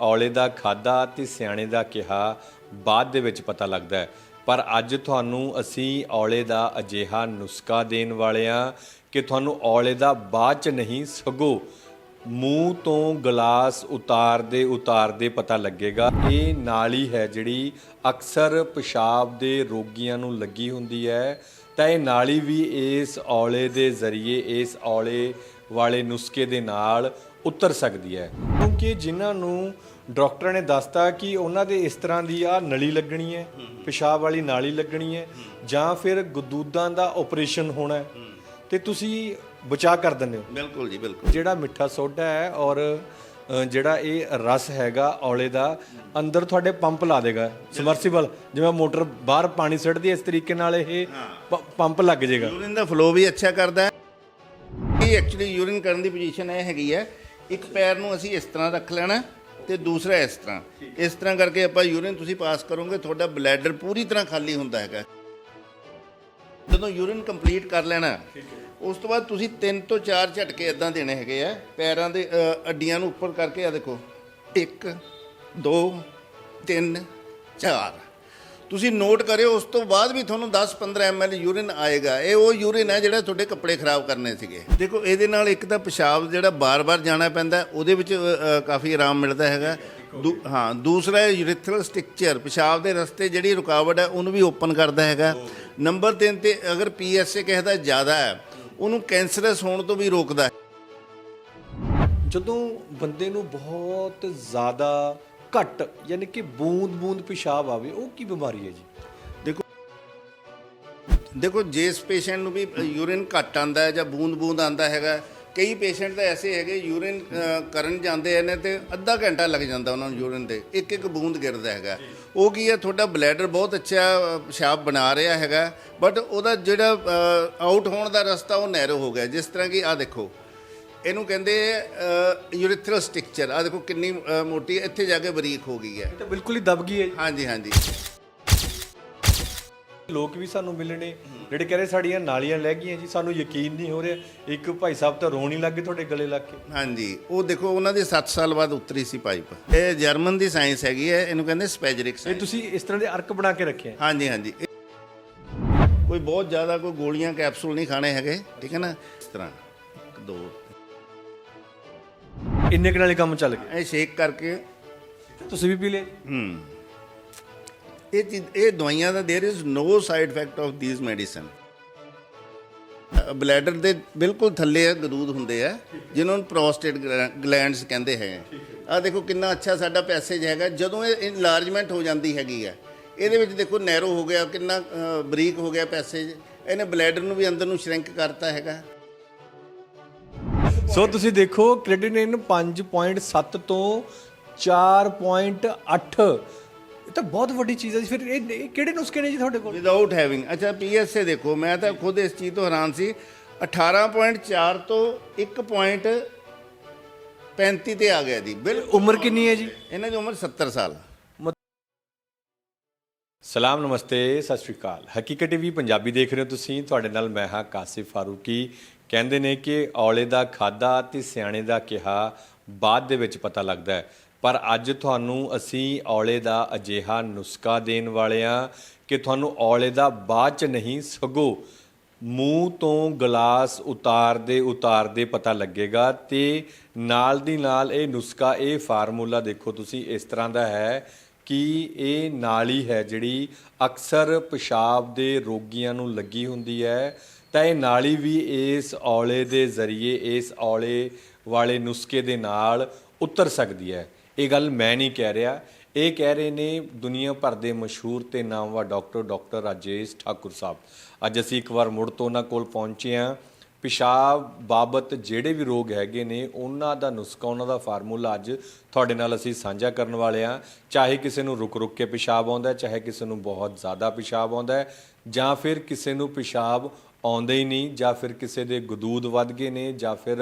ਔਲੇ ਦਾ ਖਾਦਾ ਤੇ ਸਿਆਣੇ ਦਾ ਕਿਹਾ, ਬਾਅਦ ਦੇ ਵਿੱਚ ਪਤਾ ਲੱਗਦਾ ਹੈ। ਪਰ ਅੱਜ ਤੁਹਾਨੂੰ ਅਸੀਂ ਔਲੇ ਦਾ ਅਜਿਹਾ ਨੁਸਖਾ ਦੇਣ ਵਾਲੇ ਹਾਂ ਕਿ ਤੁਹਾਨੂੰ ਔਲੇ ਦਾ ਬਾਅਦ ਚ ਨਹੀਂ, ਸਗੋਂ ਮੂੰਹ ਤੋਂ ਗਲਾਸ ਉਤਾਰਦੇ ਉਤਾਰਦੇ ਪਤਾ ਲੱਗੇਗਾ। ਇਹ ਨਾਲੀ ਹੈ ਜਿਹੜੀ ਅਕਸਰ ਪਿਸ਼ਾਬ ਦੇ ਰੋਗੀਆਂ ਨੂੰ ਲੱਗੀ ਹੁੰਦੀ ਹੈ। ਤਾਂ ਇਹ ਨਾਲੀ ਵੀ ਇਸ ਔਲੇ ਦੇ ਜ਼ਰੀਏ, ਇਸ ਔਲੇ ਵਾਲੇ ਨੁਸਖੇ ਦੇ ਨਾਲ ਉਤਰ ਸਕਦੀ ਹੈ। ਕਿਉਂਕਿ ਜਿਨ੍ਹਾਂ ਨੂੰ ਡਾਕਟਰਾਂ ਨੇ ਦੱਸਤਾ ਕਿ ਉਹਨਾਂ ਦੇ ਇਸ ਤਰ੍ਹਾਂ ਦੀ ਆ ਨਲੀ ਲੱਗਣੀ ਹੈ ਪਿਸ਼ਾਬ ਵਾਲੀ ਨਾਲੀ ਲੱਗਣੀ ਹੈ ਜਾਂ ਫਿਰ ਗਦੂਦਾਂ ਦਾ ਆਪਰੇਸ਼ਨ ਹੋਣਾ ਹੈ। ਤੇ ਤੁਸੀਂ ਬਚਾ ਕਰ ਦਿੰਦੇ ਹੋ। ਬਿਲਕੁਲ ਜੀ ਬਿਲਕੁਲ। ਜਿਹੜਾ ਮਿੱਠਾ ਸੋਡਾ ਹੈ ਔਰ ਜਿਹੜਾ ਇਹ ਰਸ ਹੈਗਾ ਔਲੇ ਦਾ ਅੰਦਰ ਤੁਹਾਡੇ ਪੰਪ ਲਾ ਦੇਗਾ। ਸਮਰਸੀਬਲ ਜਿਵੇਂ ਮੋਟਰ ਬਾਹਰ ਪਾਣੀ ਸਿੱਟਦੀ ਇਸ ਤਰੀਕੇ ਨਾਲ ਇਹ ਪੰਪ ਲੱਗ ਜਾਏਗਾ ਯੂਰਿਨ ਦਾ ਫਲੋ ਵੀ ਅੱਛਾ ਕਰਦਾ ਹੈ। ਇਹ ਐਕਚੁਅਲੀ ਯੂਰਿਨ ਕਰਨ ਦੀ ਪੋਜੀਸ਼ਨ ਇਹ ਹੈਗੀ ਹੈ ਇੱਕ ਪੈਰ ਨੂੰ ਅਸੀਂ ਇਸ ਤਰ੍ਹਾਂ ਰੱਖ ਲੈਣਾ ਤੇ ਦੂਸਰਾ ਇਸ ਤਰ੍ਹਾਂ। ਇਸ ਤਰ੍ਹਾਂ ਕਰਕੇ ਆਪਾਂ ਯੂਰਿਨ ਤੁਸੀਂ ਪਾਸ ਕਰੋਗੇ ਤੁਹਾਡਾ ਬਲੈਡਰ ਪੂਰੀ ਤਰ੍ਹਾਂ ਖਾਲੀ ਹੁੰਦਾ ਹੈਗਾ। ਜਦੋਂ ਯੂਰਿਨ ਕੰਪਲੀਟ ਕਰ ਲੈਣਾ ਉਸ ਤੋਂ ਬਾਅਦ ਤੁਸੀਂ ਤਿੰਨ ਤੋਂ ਚਾਰ ਝਟਕੇ ਇਦਾਂ ਦੇਣੇ ਹੈਗੇ ਆ ਪੈਰਾਂ ਦੇ ਅ, ਅੱਡੀਆਂ ਨੂੰ ਉੱਪਰ ਕਰਕੇ ਆ ਦੇਖੋ 1 2 3 4 ਤੁਸੀਂ ਨੋਟ ਕਰਿਓ, ਉਸ ਤੋਂ ਬਾਅਦ ਵੀ ਤੁਹਾਨੂੰ 10-15 ml ਯੂਰਿਨ ਆਏਗਾ। ਇਹ ਉਹ ਯੂਰਿਨ ਹੈ ਜਿਹੜਾ ਤੁਹਾਡੇ ਕੱਪੜੇ ਖਰਾਬ ਕਰਨੇ ਸੀਗੇ। ਦੇਖੋ, ਇਹਦੇ ਨਾਲ ਇੱਕ ਤਾਂ ਪਿਸ਼ਾਬ ਜਿਹੜਾ ਬਾਰ-ਬਾਰ ਜਾਣਾ ਪੈਂਦਾ, ਉਹਦੇ ਵਿੱਚ ਕਾਫੀ ਆਰਾਮ ਮਿਲਦਾ ਹੈਗਾ। ਦੂ- ਹਾਂ, ਦੂਸਰਾ ਹੈ ਯੂਰਿਥਰਲ ਸਟ੍ਰਕਚਰ ਪਿਸ਼ਾਬ ਦੇ ਰਸਤੇ ਜਿਹੜੀ ਰੁਕਾਵਟ ਹੈ, ਉਹਨੂੰ ਵੀ ਓਪਨ ਕਰਦਾ ਹੈਗਾ। ਨੰਬਰ 3 ਤੇ ਅਗਰ ਪੀਐਸਏ ਕਿਸੇ ਦਾ ਜ਼ਿਆਦਾ ਹੈ, ਉਹਨੂੰ ਕੈਂਸਰਸ ਹੋਣ ਤੋਂ ਵੀ ਰੋਕਦਾ ਜਦੋਂ ਬੰਦੇ ਨੂੰ ਬਹੁਤ ਜ਼ਿਆਦਾ ਘੱਟ, ਯਾਨੀ ਕਿ ਬੂੰਦ-ਬੂੰਦ ਪਿਸ਼ਾਬ ਆਵੇ, ਉਹ ਕੀ ਬਿਮਾਰੀ ਹੈ ਜੀ? ਦੇਖੋ ਦੇਖੋ, ਜਿਸ ਪੇਸ਼ੈਂਟ ਨੂੰ ਵੀ ਯੂਰਿਨ ਘੱਟ ਆਂਦਾ ਹੈ ਜਾਂ ਬੂੰਦ-ਬੂੰਦ ਆਂਦਾ ਹੈਗਾ, ਕਈ ਪੇਸ਼ੈਂਟ ਤਾਂ ਐਸੇ ਹੈਗੇ ਯੂਰਿਨ ਕਰਨ ਜਾਂਦੇ ਨੇ ਤੇ ਅੱਧਾ ਘੰਟਾ ਲੱਗ ਜਾਂਦਾ ਉਹਨਾਂ ਨੂੰ ਯੂਰਿਨ 'ਤੇ ਇੱਕ ਇੱਕ ਬੂੰਦ ਗਿਰਦਾ ਹੈਗਾ। ਉਹ ਕੀ ਹੈ, ਤੁਹਾਡਾ ਬਲੈਡਰ ਬਹੁਤ ਅੱਛਾ ਪਿਸ਼ਾਬ ਬਣਾ ਰਿਹਾ ਹੈਗਾ ਬਟ ਉਹਦਾ ਜਿਹੜਾ ਆਊਟ ਹੋਣ ਦਾ ਰਸਤਾ ਉਹ ਨੈਰੋ ਹੋ ਗਿਆ। ਜਿਸ ਤਰ੍ਹਾਂ ਕਿ ਆ ਦੇਖੋ ਇਹਨੂੰ ਕਹਿੰਦੇ ਯੂਰਿਥਰਲ ਸਟ੍ਰਕਚਰ ਆ ਦੇਖੋ ਕਿੰਨੀ ਮੋਟੀ ਇੱਥੇ ਜਾ ਕੇ ਬਰੀਕ ਹੋ ਗਈ ਹੈ। ਇਹ ਤਾਂ ਬਿਲਕੁਲ ਹੀ ਦਬ ਗਈ ਹੈ ਜੀ। ਹਾਂਜੀ ਹਾਂਜੀ। ਲੋਕ ਵੀ ਸਾਨੂੰ ਮਿਲਣੇ ਜਿਹੜੇ ਕਹਿੰਦੇ ਸਾਡੀਆਂ ਨਾਲੀਆਂ ਲੈ ਗਈਆਂ ਜੀ ਸਾਨੂੰ ਯਕੀਨ ਨਹੀਂ ਹੋ ਰਿਹਾ। ਇੱਕ ਭਾਈ ਸਾਹਿਬ ਤਾਂ ਰੋਣ ਹੀ ਲੱਗ ਗਏ ਤੁਹਾਡੇ ਗਲੇ ਲੱਗ ਕੇ। ਹਾਂਜੀ ਉਹ ਦੇਖੋ ਉਹਨਾਂ ਦੀ 7 ਸਾਲ ਬਾਅਦ ਉਤਰੀ ਸੀ ਪਾਈਪ। ਇਹ ਜਰਮਨ ਦੀ ਸਾਇੰਸ ਹੈਗੀ ਹੈ ਇਹਨੂੰ ਕਹਿੰਦੇ ਸਪੈਜਰਿਕ ਇਹ ਤੁਸੀਂ ਇਸ ਤਰ੍ਹਾਂ ਦੇ ਅਰਕ ਬਣਾ ਕੇ ਰੱਖੇ ਆ। ਹਾਂਜੀ ਹਾਂਜੀ। ਕੋਈ ਬਹੁਤ ਜ਼ਿਆਦਾ ਕੋਈ ਗੋਲੀਆਂ ਕੈਪਸੂਲ ਨਹੀਂ ਖਾਣੇ ਹੈਗੇ ਠੀਕ ਹੈ ਨਾ? ਇਸ ਤਰ੍ਹਾਂ। ਇੱਕ ਦੋ ਇੰਨੇ ਕੁ ਨਾਲ ਹੀ ਕੰਮ ਚੱਲ ਗਿਆ ਇਹ ਸ਼ੇਕ ਕਰਕੇ ਤੁਸੀਂ ਵੀ ਪੀ ਲਿਆ ਹੂੰ ਇਹ ਚੀਜ਼ ਇਹ ਦਵਾਈਆਂ ਦਾ there is no side effect of this medicine bladder ਦੇ ਬਿਲਕੁਲ ਥੱਲੇ ਆ ਗਦੂਦ ਹੁੰਦੇ ਆ ਜਿਨ੍ਹਾਂ ਨੂੰ ਪ੍ਰੋਸਟੇਟ ਗਲੈਂਡਸ ਕਹਿੰਦੇ ਹੈ ਆ ਦੇਖੋ ਕਿੰਨਾ ਅੱਛਾ ਸਾਡਾ ਪੈਸੇਜ ਹੈਗਾ ਜਦੋਂ ਇਹ ਇਨਲਾਰਜਮੈਂਟ ਹੋ ਜਾਂਦੀ ਹੈਗੀ ਆ ਇਹਦੇ ਵਿੱਚ ਦੇਖੋ ਨੈਰੋ ਹੋ ਗਿਆ ਕਿੰਨਾ ਅ, ਬਰੀਕ ਹੋ ਗਿਆ ਪੈਸੇਜ ਇਹਨੇ ਬਲੈਡਰ ਨੂੰ ਵੀ ਅੰਦਰ ਨੂੰ ਸ਼ਰਿੰਕ ਕਰਤਾ ਹੈਗਾ ਸੋ ਤੁਸੀਂ ਦੇਖੋ ਕ੍ਰੈਟਿਨਿਨ 5.7 ਤੋਂ 4.8 ਇਹ ਤਾਂ ਬਹੁਤ ਵੱਡੀ ਚੀਜ਼ ਹੈ ਜੀ। ਫਿਰ ਇਹ ਇਹ ਕਿਹੜੇ ਨੁਸਖੇ ਨੇ ਜੀ ਤੁਹਾਡੇ ਕੋਲ? ਵਿਦਆਊਟ ਹੈਵਿੰਗ ਅੱਛਾ ਪੀਐਸਏ ਦੇਖੋ ਮੈਂ ਤਾਂ ਖੁਦ ਇਸ ਚੀਜ਼ ਤੋਂ ਹੈਰਾਨ ਸੀ। 18.4 ਤੋਂ 1.35 ਤੇ ਆ ਗਿਆ ਜੀ। ਬਿਲਕੁਲ ਉਮਰ ਕਿੰਨੀ ਹੈ ਜੀ? ਇਹਨਾਂ ਦੀ ਉਮਰ 70 ਸਾਲ ਸਲਾਮ ਨਮਸਤੇ ਸਤਿ ਸ਼੍ਰੀ ਅਕਾਲ। ਹਕੀਕਤ ਟੀਵੀ ਪੰਜਾਬੀ ਦੇਖ ਰਹੇ ਹੋ ਤੁਸੀਂ। ਤੁਹਾਡੇ ਨਾਲ ਮੈਂ ਹਾਂ ਕਾਸਿਫ ਫਾਰੂਕੀ। ਕਹਿੰਦੇ ਨੇ ਕਿ ਔਲੇ ਦਾ ਖਾਦਾ ਤੇ ਸਿਆਣੇ ਦਾ ਕਿਹਾ, ਬਾਅਦ ਦੇ ਵਿੱਚ ਪਤਾ ਲੱਗਦਾ ਹੈ। ਪਰ ਅੱਜ ਤੁਹਾਨੂੰ ਅਸੀਂ ਔਲੇ ਦਾ ਅਜਿਹਾ ਨੁਸਖਾ ਦੇਣ ਵਾਲੇ ਹਾਂ ਕਿ ਤੁਹਾਨੂੰ ਔਲੇ ਦਾ ਬਾਅਦ ਚ ਨਹੀਂ, ਸਗੋਂ ਮੂੰਹ ਤੋਂ ਗਲਾਸ ਉਤਾਰਦੇ ਉਤਾਰਦੇ ਪਤਾ ਲੱਗੇਗਾ ਤੇ ਨਾਲ ਦੀ ਨਾਲ ਇਹ ਨੁਸਖਾ, ਇਹ ਫਾਰਮੂਲਾ ਦੇਖੋ ਤੁਸੀਂ, ਇਸ ਤਰ੍ਹਾਂ ਦਾ ਹੈ ਕਿ ਇਹ ਨਾਲੀ ਹੈ ਜਿਹੜੀ ਅਕਸਰ ਪਿਸ਼ਾਬ ਦੇ ਰੋਗੀਆਂ ਨੂੰ ਲੱਗੀ ਹੁੰਦੀ ਹੈ। ਤਾਂ ਇਹ ਨਾਲੀ ਵੀ ਇਸ ਔਲੇ ਦੇ ਜ਼ਰੀਏ, ਇਸ ਔਲੇ ਵਾਲੇ ਨੁਸਖੇ ਦੇ ਨਾਲ ਉਤਰ ਸਕਦੀ ਹੈ। ਇਹ ਗੱਲ ਮੈਂ ਨਹੀਂ ਕਹਿ ਰਿਹਾ। ਇਹ ਕਹਿ ਰਹੇ ਨੇ ਦੁਨੀਆ ਭਰ ਦੇ ਮਸ਼ਹੂਰ ਤੇ ਨਾਮਵਰ ਡਾਕਟਰ ਡਾਕਟਰ ਰਾਜੇਸ਼ ਠਾਕੁਰ ਸਾਹਿਬ। ਅੱਜ ਅਸੀਂ ਇੱਕ ਵਾਰ ਮੁੜ ਤੋਂ ਉਹਨਾਂ ਕੋਲ ਪਹੁੰਚੇ ਹਾਂ। ਪਿਸ਼ਾਬ ਬਾਬਤ ਜਿਹੜੇ ਵੀ ਰੋਗ ਹੈਗੇ ਨੇ, ਉਹਨਾਂ ਦਾ ਨੁਸਖਾ, ਉਹਨਾਂ ਦਾ ਫਾਰਮੂਲਾ ਅੱਜ ਤੁਹਾਡੇ ਨਾਲ ਅਸੀਂ ਸਾਂਝਾ ਕਰਨ ਵਾਲੇ ਹਾਂ। ਚਾਹੇ ਕਿਸੇ ਨੂੰ ਰੁਕ ਰੁਕ ਕੇ ਪਿਸ਼ਾਬ ਆਉਂਦਾ ਚਾਹੇ ਕਿਸੇ ਨੂੰ ਬਹੁਤ ਜ਼ਿਆਦਾ ਪਿਸ਼ਾਬ ਆਉਂਦਾ ਜਾਂ ਫਿਰ ਕਿਸੇ ਨੂੰ ਪਿਸ਼ਾਬ ਆਉਂਦੇ ਹੀ ਨਹੀਂ, ਜਾਂ ਫਿਰ ਕਿਸੇ ਦੇ ਗਦੂਦ ਵੱਧ ਗਏ ਨੇ, ਜਾਂ ਫਿਰ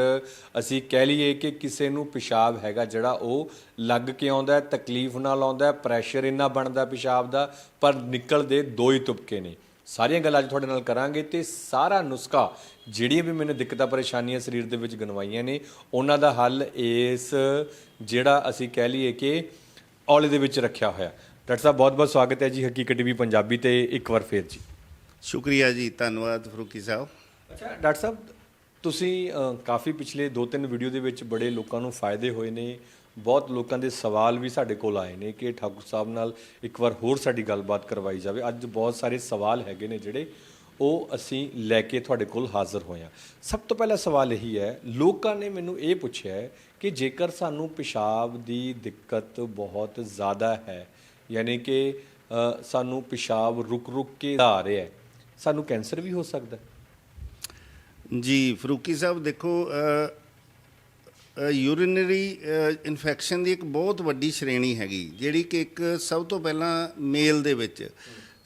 ਅਸੀਂ ਕਹਿ ਲਈਏ ਕਿ ਕਿਸੇ ਨੂੰ ਪਿਸ਼ਾਬ ਹੈਗਾ ਜਿਹੜਾ ਉਹ ਲੱਗ ਕੇ ਆਉਂਦਾ ਤਕਲੀਫ ਨਾਲ ਆਉਂਦਾ ਪ੍ਰੈਸ਼ਰ ਇੰਨਾ ਬਣਦਾ ਪਿਸ਼ਾਬ ਦਾ, ਪਰ ਨਿਕਲਦੇ ਦੋ ਹੀ ਤੁਪਕੇ ਨੇ। ਸਾਰੀਆਂ ਗੱਲਾਂ ਅੱਜ ਤੁਹਾਡੇ ਨਾਲ ਕਰਾਂਗੇ ਤੇ ਸਾਰਾ ਨੁਸਖਾ ਜਿਹੜੀਆਂ ਵੀ ਮੈਨੂੰ ਦਿੱਕਤਾਂ, ਪਰੇਸ਼ਾਨੀਆਂ ਸਰੀਰ ਦੇ ਵਿੱਚ ਗਨਵਾਈਆਂ ਨੇ, ਉਹਨਾਂ ਦਾ ਹੱਲ ਇਸ ਜਿਹੜਾ ਅਸੀਂ ਕਹਿ ਲਈਏ ਕਿ ਔਲੇ ਦੇ ਵਿੱਚ ਰੱਖਿਆ ਹੋਇਆ। ਡਾਕਟਰ ਸਾਹਿਬ ਬਹੁਤ ਬਹੁਤ ਸਵਾਗਤ ਹੈ ਜੀ, ਹਕੀਕਤ ਟੀਵੀ ਪੰਜਾਬੀ ਤੇ ਇੱਕ ਵਾਰ ਫੇਰ ਜੀ। ਸ਼ੁਕਰੀਆ ਜੀ, ਧੰਨਵਾਦ ਫਰੂਕੀ ਸਾਹਿਬ। ਅੱਛਾ, ਡਾਕਟਰ ਸਾਹਿਬ, ਤੁਸੀਂ ਕਾਫੀ ਪਿਛਲੇ 2-3 ਵੀਡੀਓ ਦੇ ਵਿੱਚ ਬੜੇ ਲੋਕਾਂ ਨੂੰ ਫਾਇਦੇ ਹੋਏ ਨੇ। ਬਹੁਤ ਲੋਕਾਂ ਦੇ ਸਵਾਲ ਵੀ ਸਾਡੇ ਕੋਲ ਆਏ ਨੇ ਕਿ ਠਾਕੁਰ ਸਾਹਿਬ ਨਾਲ ਇੱਕ ਵਾਰ ਹੋਰ ਸਾਡੀ ਗੱਲਬਾਤ ਕਰਵਾਈ ਜਾਵੇ। ਅੱਜ ਬਹੁਤ ਸਾਰੇ ਸਵਾਲ ਹੈਗੇ ਨੇ ਜਿਹੜੇ, ਉਹ ਅਸੀਂ ਲੈ ਕੇ ਤੁਹਾਡੇ ਕੋਲ ਹਾਜ਼ਰ ਹੋਏ ਹਾਂ। ਸਭ ਤੋਂ ਪਹਿਲਾ ਸਵਾਲ ਇਹੀ ਹੈ, ਲੋਕਾਂ ਨੇ ਮੈਨੂੰ ਇਹ ਪੁੱਛਿਆ ਕਿ ਜੇਕਰ ਸਾਨੂੰ ਪਿਸ਼ਾਬ ਦੀ ਦਿੱਕਤ ਬਹੁਤ ਜ਼ਿਆਦਾ ਹੈ, ਯਾਨੀ ਕਿ ਸਾਨੂੰ ਪਿਸ਼ਾਬ ਰੁਕ-ਰੁਕ ਕੇ ਆ ਰਿਹਾ ਹੈ ਸਾਨੂੰ ਕੈਂਸਰ ਵੀ ਹੋ ਸਕਦਾ ਜੀ ਫਰੂਕੀ ਸਾਹਿਬ ਦੇਖੋ ਯੂਰੀਨਰੀ ਇਨਫੈਕਸ਼ਨ ਦੀ ਇੱਕ ਬਹੁਤ ਵੱਡੀ ਸ਼੍ਰੇਣੀ ਹੈਗੀ ਜਿਹੜੀ ਕਿ ਇੱਕ ਸਭ ਤੋਂ ਪਹਿਲਾਂ ਮੇਲ ਦੇ ਵਿੱਚ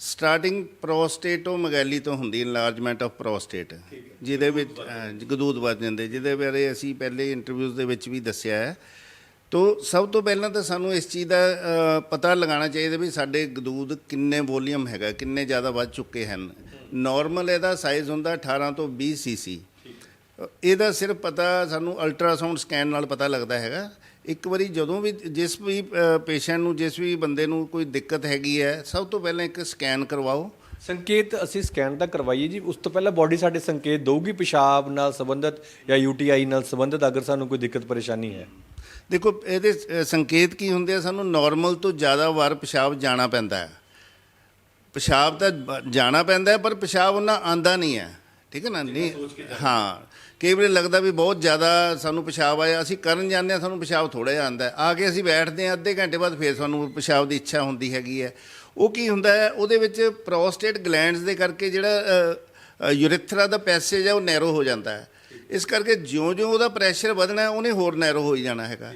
ਸਟਾਰਟਿੰਗ ਪ੍ਰੋਸਟੇਟੋਮੈਗੈਲੀ ਤੋਂ ਹੁੰਦੀ ਇਨਲਾਰਜਮੈਂਟ ਆਫ ਪ੍ਰੋਸਟੇਟ ਜਿਹਦੇ ਵਿੱਚ ਗਦੂਦ ਵੱਧ ਜਾਂਦੇ ਜਿਹਦੇ ਬਾਰੇ ਅਸੀਂ ਪਹਿਲੇ ਇੰਟਰਵਿਊਜ਼ ਦੇ ਵਿੱਚ ਵੀ ਦੱਸਿਆ ਹੈ। ਤੋ ਸਭ ਤੋਂ ਪਹਿਲਾਂ ਤਾਂ ਸਾਨੂੰ ਇਸ ਚੀਜ਼ ਦਾ ਪਤਾ ਲਗਾਉਣਾ ਚਾਹੀਦਾ ਵੀ ਸਾਡੇ ਗਦੂਦ ਕਿੰਨੇ ਵੋਲੀਅਮ ਹੈਗਾ, ਕਿੰਨੇ ਜ਼ਿਆਦਾ ਵੱਧ ਚੁੱਕੇ ਹਨ। ਨਾਰਮਲ ਇਹਦਾ ਸਾਈਜ਼ ਹੁੰਦਾ 18 ਤੋਂ 20 ਸੀਸੀ ਇਹਦਾ ਸਿਰਫ ਪਤਾ ਸਾਨੂੰ ਅਲਟਰਾਸਾਊਂਡ ਸਕੈਨ ਨਾਲ ਪਤਾ ਲੱਗਦਾ ਹੈਗਾ। ਇੱਕ ਵਾਰੀ ਜਦੋਂ ਵੀ ਜਿਸ ਵੀ ਪੇਸ਼ੈਂਟ ਨੂੰ, ਜਿਸ ਵੀ ਬੰਦੇ ਨੂੰ ਕੋਈ ਦਿੱਕਤ ਹੈਗੀ ਹੈ, ਸਭ ਤੋਂ ਪਹਿਲਾਂ ਇੱਕ ਸਕੈਨ ਕਰਵਾਓ। ਸੰਕੇਤ ਅਸੀਂ ਸਕੈਨ ਤਾਂ ਕਰਵਾਈਏ ਜੀ। ਉਸ ਤੋਂ ਪਹਿਲਾਂ ਬਾਡੀ ਸਾਡੇ ਸੰਕੇਤ ਦਊਗੀ, ਪਿਸ਼ਾਬ ਨਾਲ ਸੰਬੰਧਿਤ ਜਾਂ ਯੂਟੀਆਈ ਨਾਲ ਸੰਬੰਧਿਤ, ਅਗਰ ਸਾਨੂੰ ਕੋਈ ਦਿੱਕਤ, ਪਰੇਸ਼ਾਨੀ ਹੈ। ਦੇਖੋ ਇਹਦੇ ਸੰਕੇਤ ਕੀ ਹੁੰਦੇ ਆ? ਸਾਨੂੰ ਨਾਰਮਲ ਤੋਂ ਜ਼ਿਆਦਾ ਵਾਰ ਪਿਸ਼ਾਬ ਜਾਣਾ ਪੈਂਦਾ ਹੈ। ਪਿਸ਼ਾਬ ਤਾਂ ਜਾਣਾ ਪੈਂਦਾ ਪਰ ਪਿਸ਼ਾਬ ਉਹਨਾਂ ਆਂਦਾ ਨਹੀਂ ਹੈ। ਠੀਕ ਹੈ ਨਾ? ਨਹੀਂ ਹਾਂ। ਕਈ ਵਾਰੀ ਲੱਗਦਾ ਵੀ ਬਹੁਤ ਜ਼ਿਆਦਾ ਸਾਨੂੰ ਪਿਸ਼ਾਬ ਆਇਆ ਅਸੀਂ ਕਰਨ ਜਾਂਦੇ ਹਾਂ ਸਾਨੂੰ ਪਿਸ਼ਾਬ ਥੋੜਾ ਜਿਹਾ ਆਂਦਾ ਆ ਕੇ ਅਸੀਂ ਬੈਠਦੇ ਹਾਂ ਅੱਧੇ ਘੰਟੇ ਬਾਅਦ ਫੇਰ ਸਾਨੂੰ ਪਿਸ਼ਾਬ ਦੀ ਇੱਛਾ ਹੁੰਦੀ ਹੈਗੀ ਹੈ। ਉਹ ਕੀ ਹੁੰਦਾ ਹੈ? ਉਹਦੇ ਵਿੱਚ ਪ੍ਰੋਸਟੇਟ ਗਲੈਂਡਸ ਦੇ ਕਰਕੇ ਜਿਹੜਾ ਯੂਰੇਥਰਾ ਦਾ ਪੈਸੇਜ ਹੈ ਉਹ ਨੈਰੋ ਹੋ ਜਾਂਦਾ ਹੈ। ਇਸ ਕਰਕੇ ਜਿਉਂ-ਜਿਉਂ ਉਹਦਾ ਪ੍ਰੈਸ਼ਰ ਵਧਣਾ ਉਹਨੇ ਹੋਰ ਨੈਰੋ ਹੋਈ ਜਾਣਾ ਹੈਗਾ।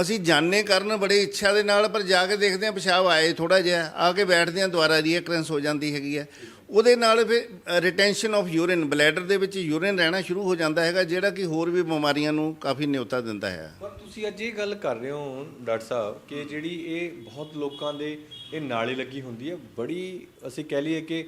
ਅਸੀਂ ਜਾਣੇ ਕਰਨ ਬੜੀ ਇੱਛਾ ਦੇ ਨਾਲ ਪਰ ਜਾ ਕੇ ਦੇਖਦੇ ਹਾਂ ਪਿਸ਼ਾਬ ਆਏ ਥੋੜਾ ਜਿਹਾ ਆ ਕੇ ਬੈਠਦੇ ਹਾਂ ਦੁਬਾਰਾ ਰੀਅਕਰੈਂਸ ਹੋ ਜਾਂਦੀ ਹੈਗੀ ਹੈ। ਉਹਦੇ ਨਾਲ ਫਿਰ ਰਿਟੈਂਸ਼ਨ ਆਫ ਯੂਰਿਨ ਬਲੈਡਰ ਦੇ ਵਿੱਚ ਯੂਰਿਨ ਰਹਿਣਾ ਸ਼ੁਰੂ ਹੋ ਜਾਂਦਾ ਹੈਗਾ ਜਿਹੜਾ ਕਿ ਹੋਰ ਵੀ ਬਿਮਾਰੀਆਂ ਨੂੰ ਕਾਫੀ ਨਿਉਤਾ ਦਿੰਦਾ ਹੈ। ਪਰ ਤੁਸੀਂ ਅੱਜ ਇਹ ਗੱਲ ਕਰ ਰਹੇ ਹੋ ਡਾਕਟਰ ਸਾਹਿਬ ਕਿ ਜਿਹੜੀ ਇਹ ਬਹੁਤ ਲੋਕਾਂ ਦੇ ਇਹ ਨਾਲੀ ਲੱਗੀ ਹੁੰਦੀ ਹੈ ਬੜੀ ਅਸੀਂ ਕਹਿ ਲਈਏ ਕਿ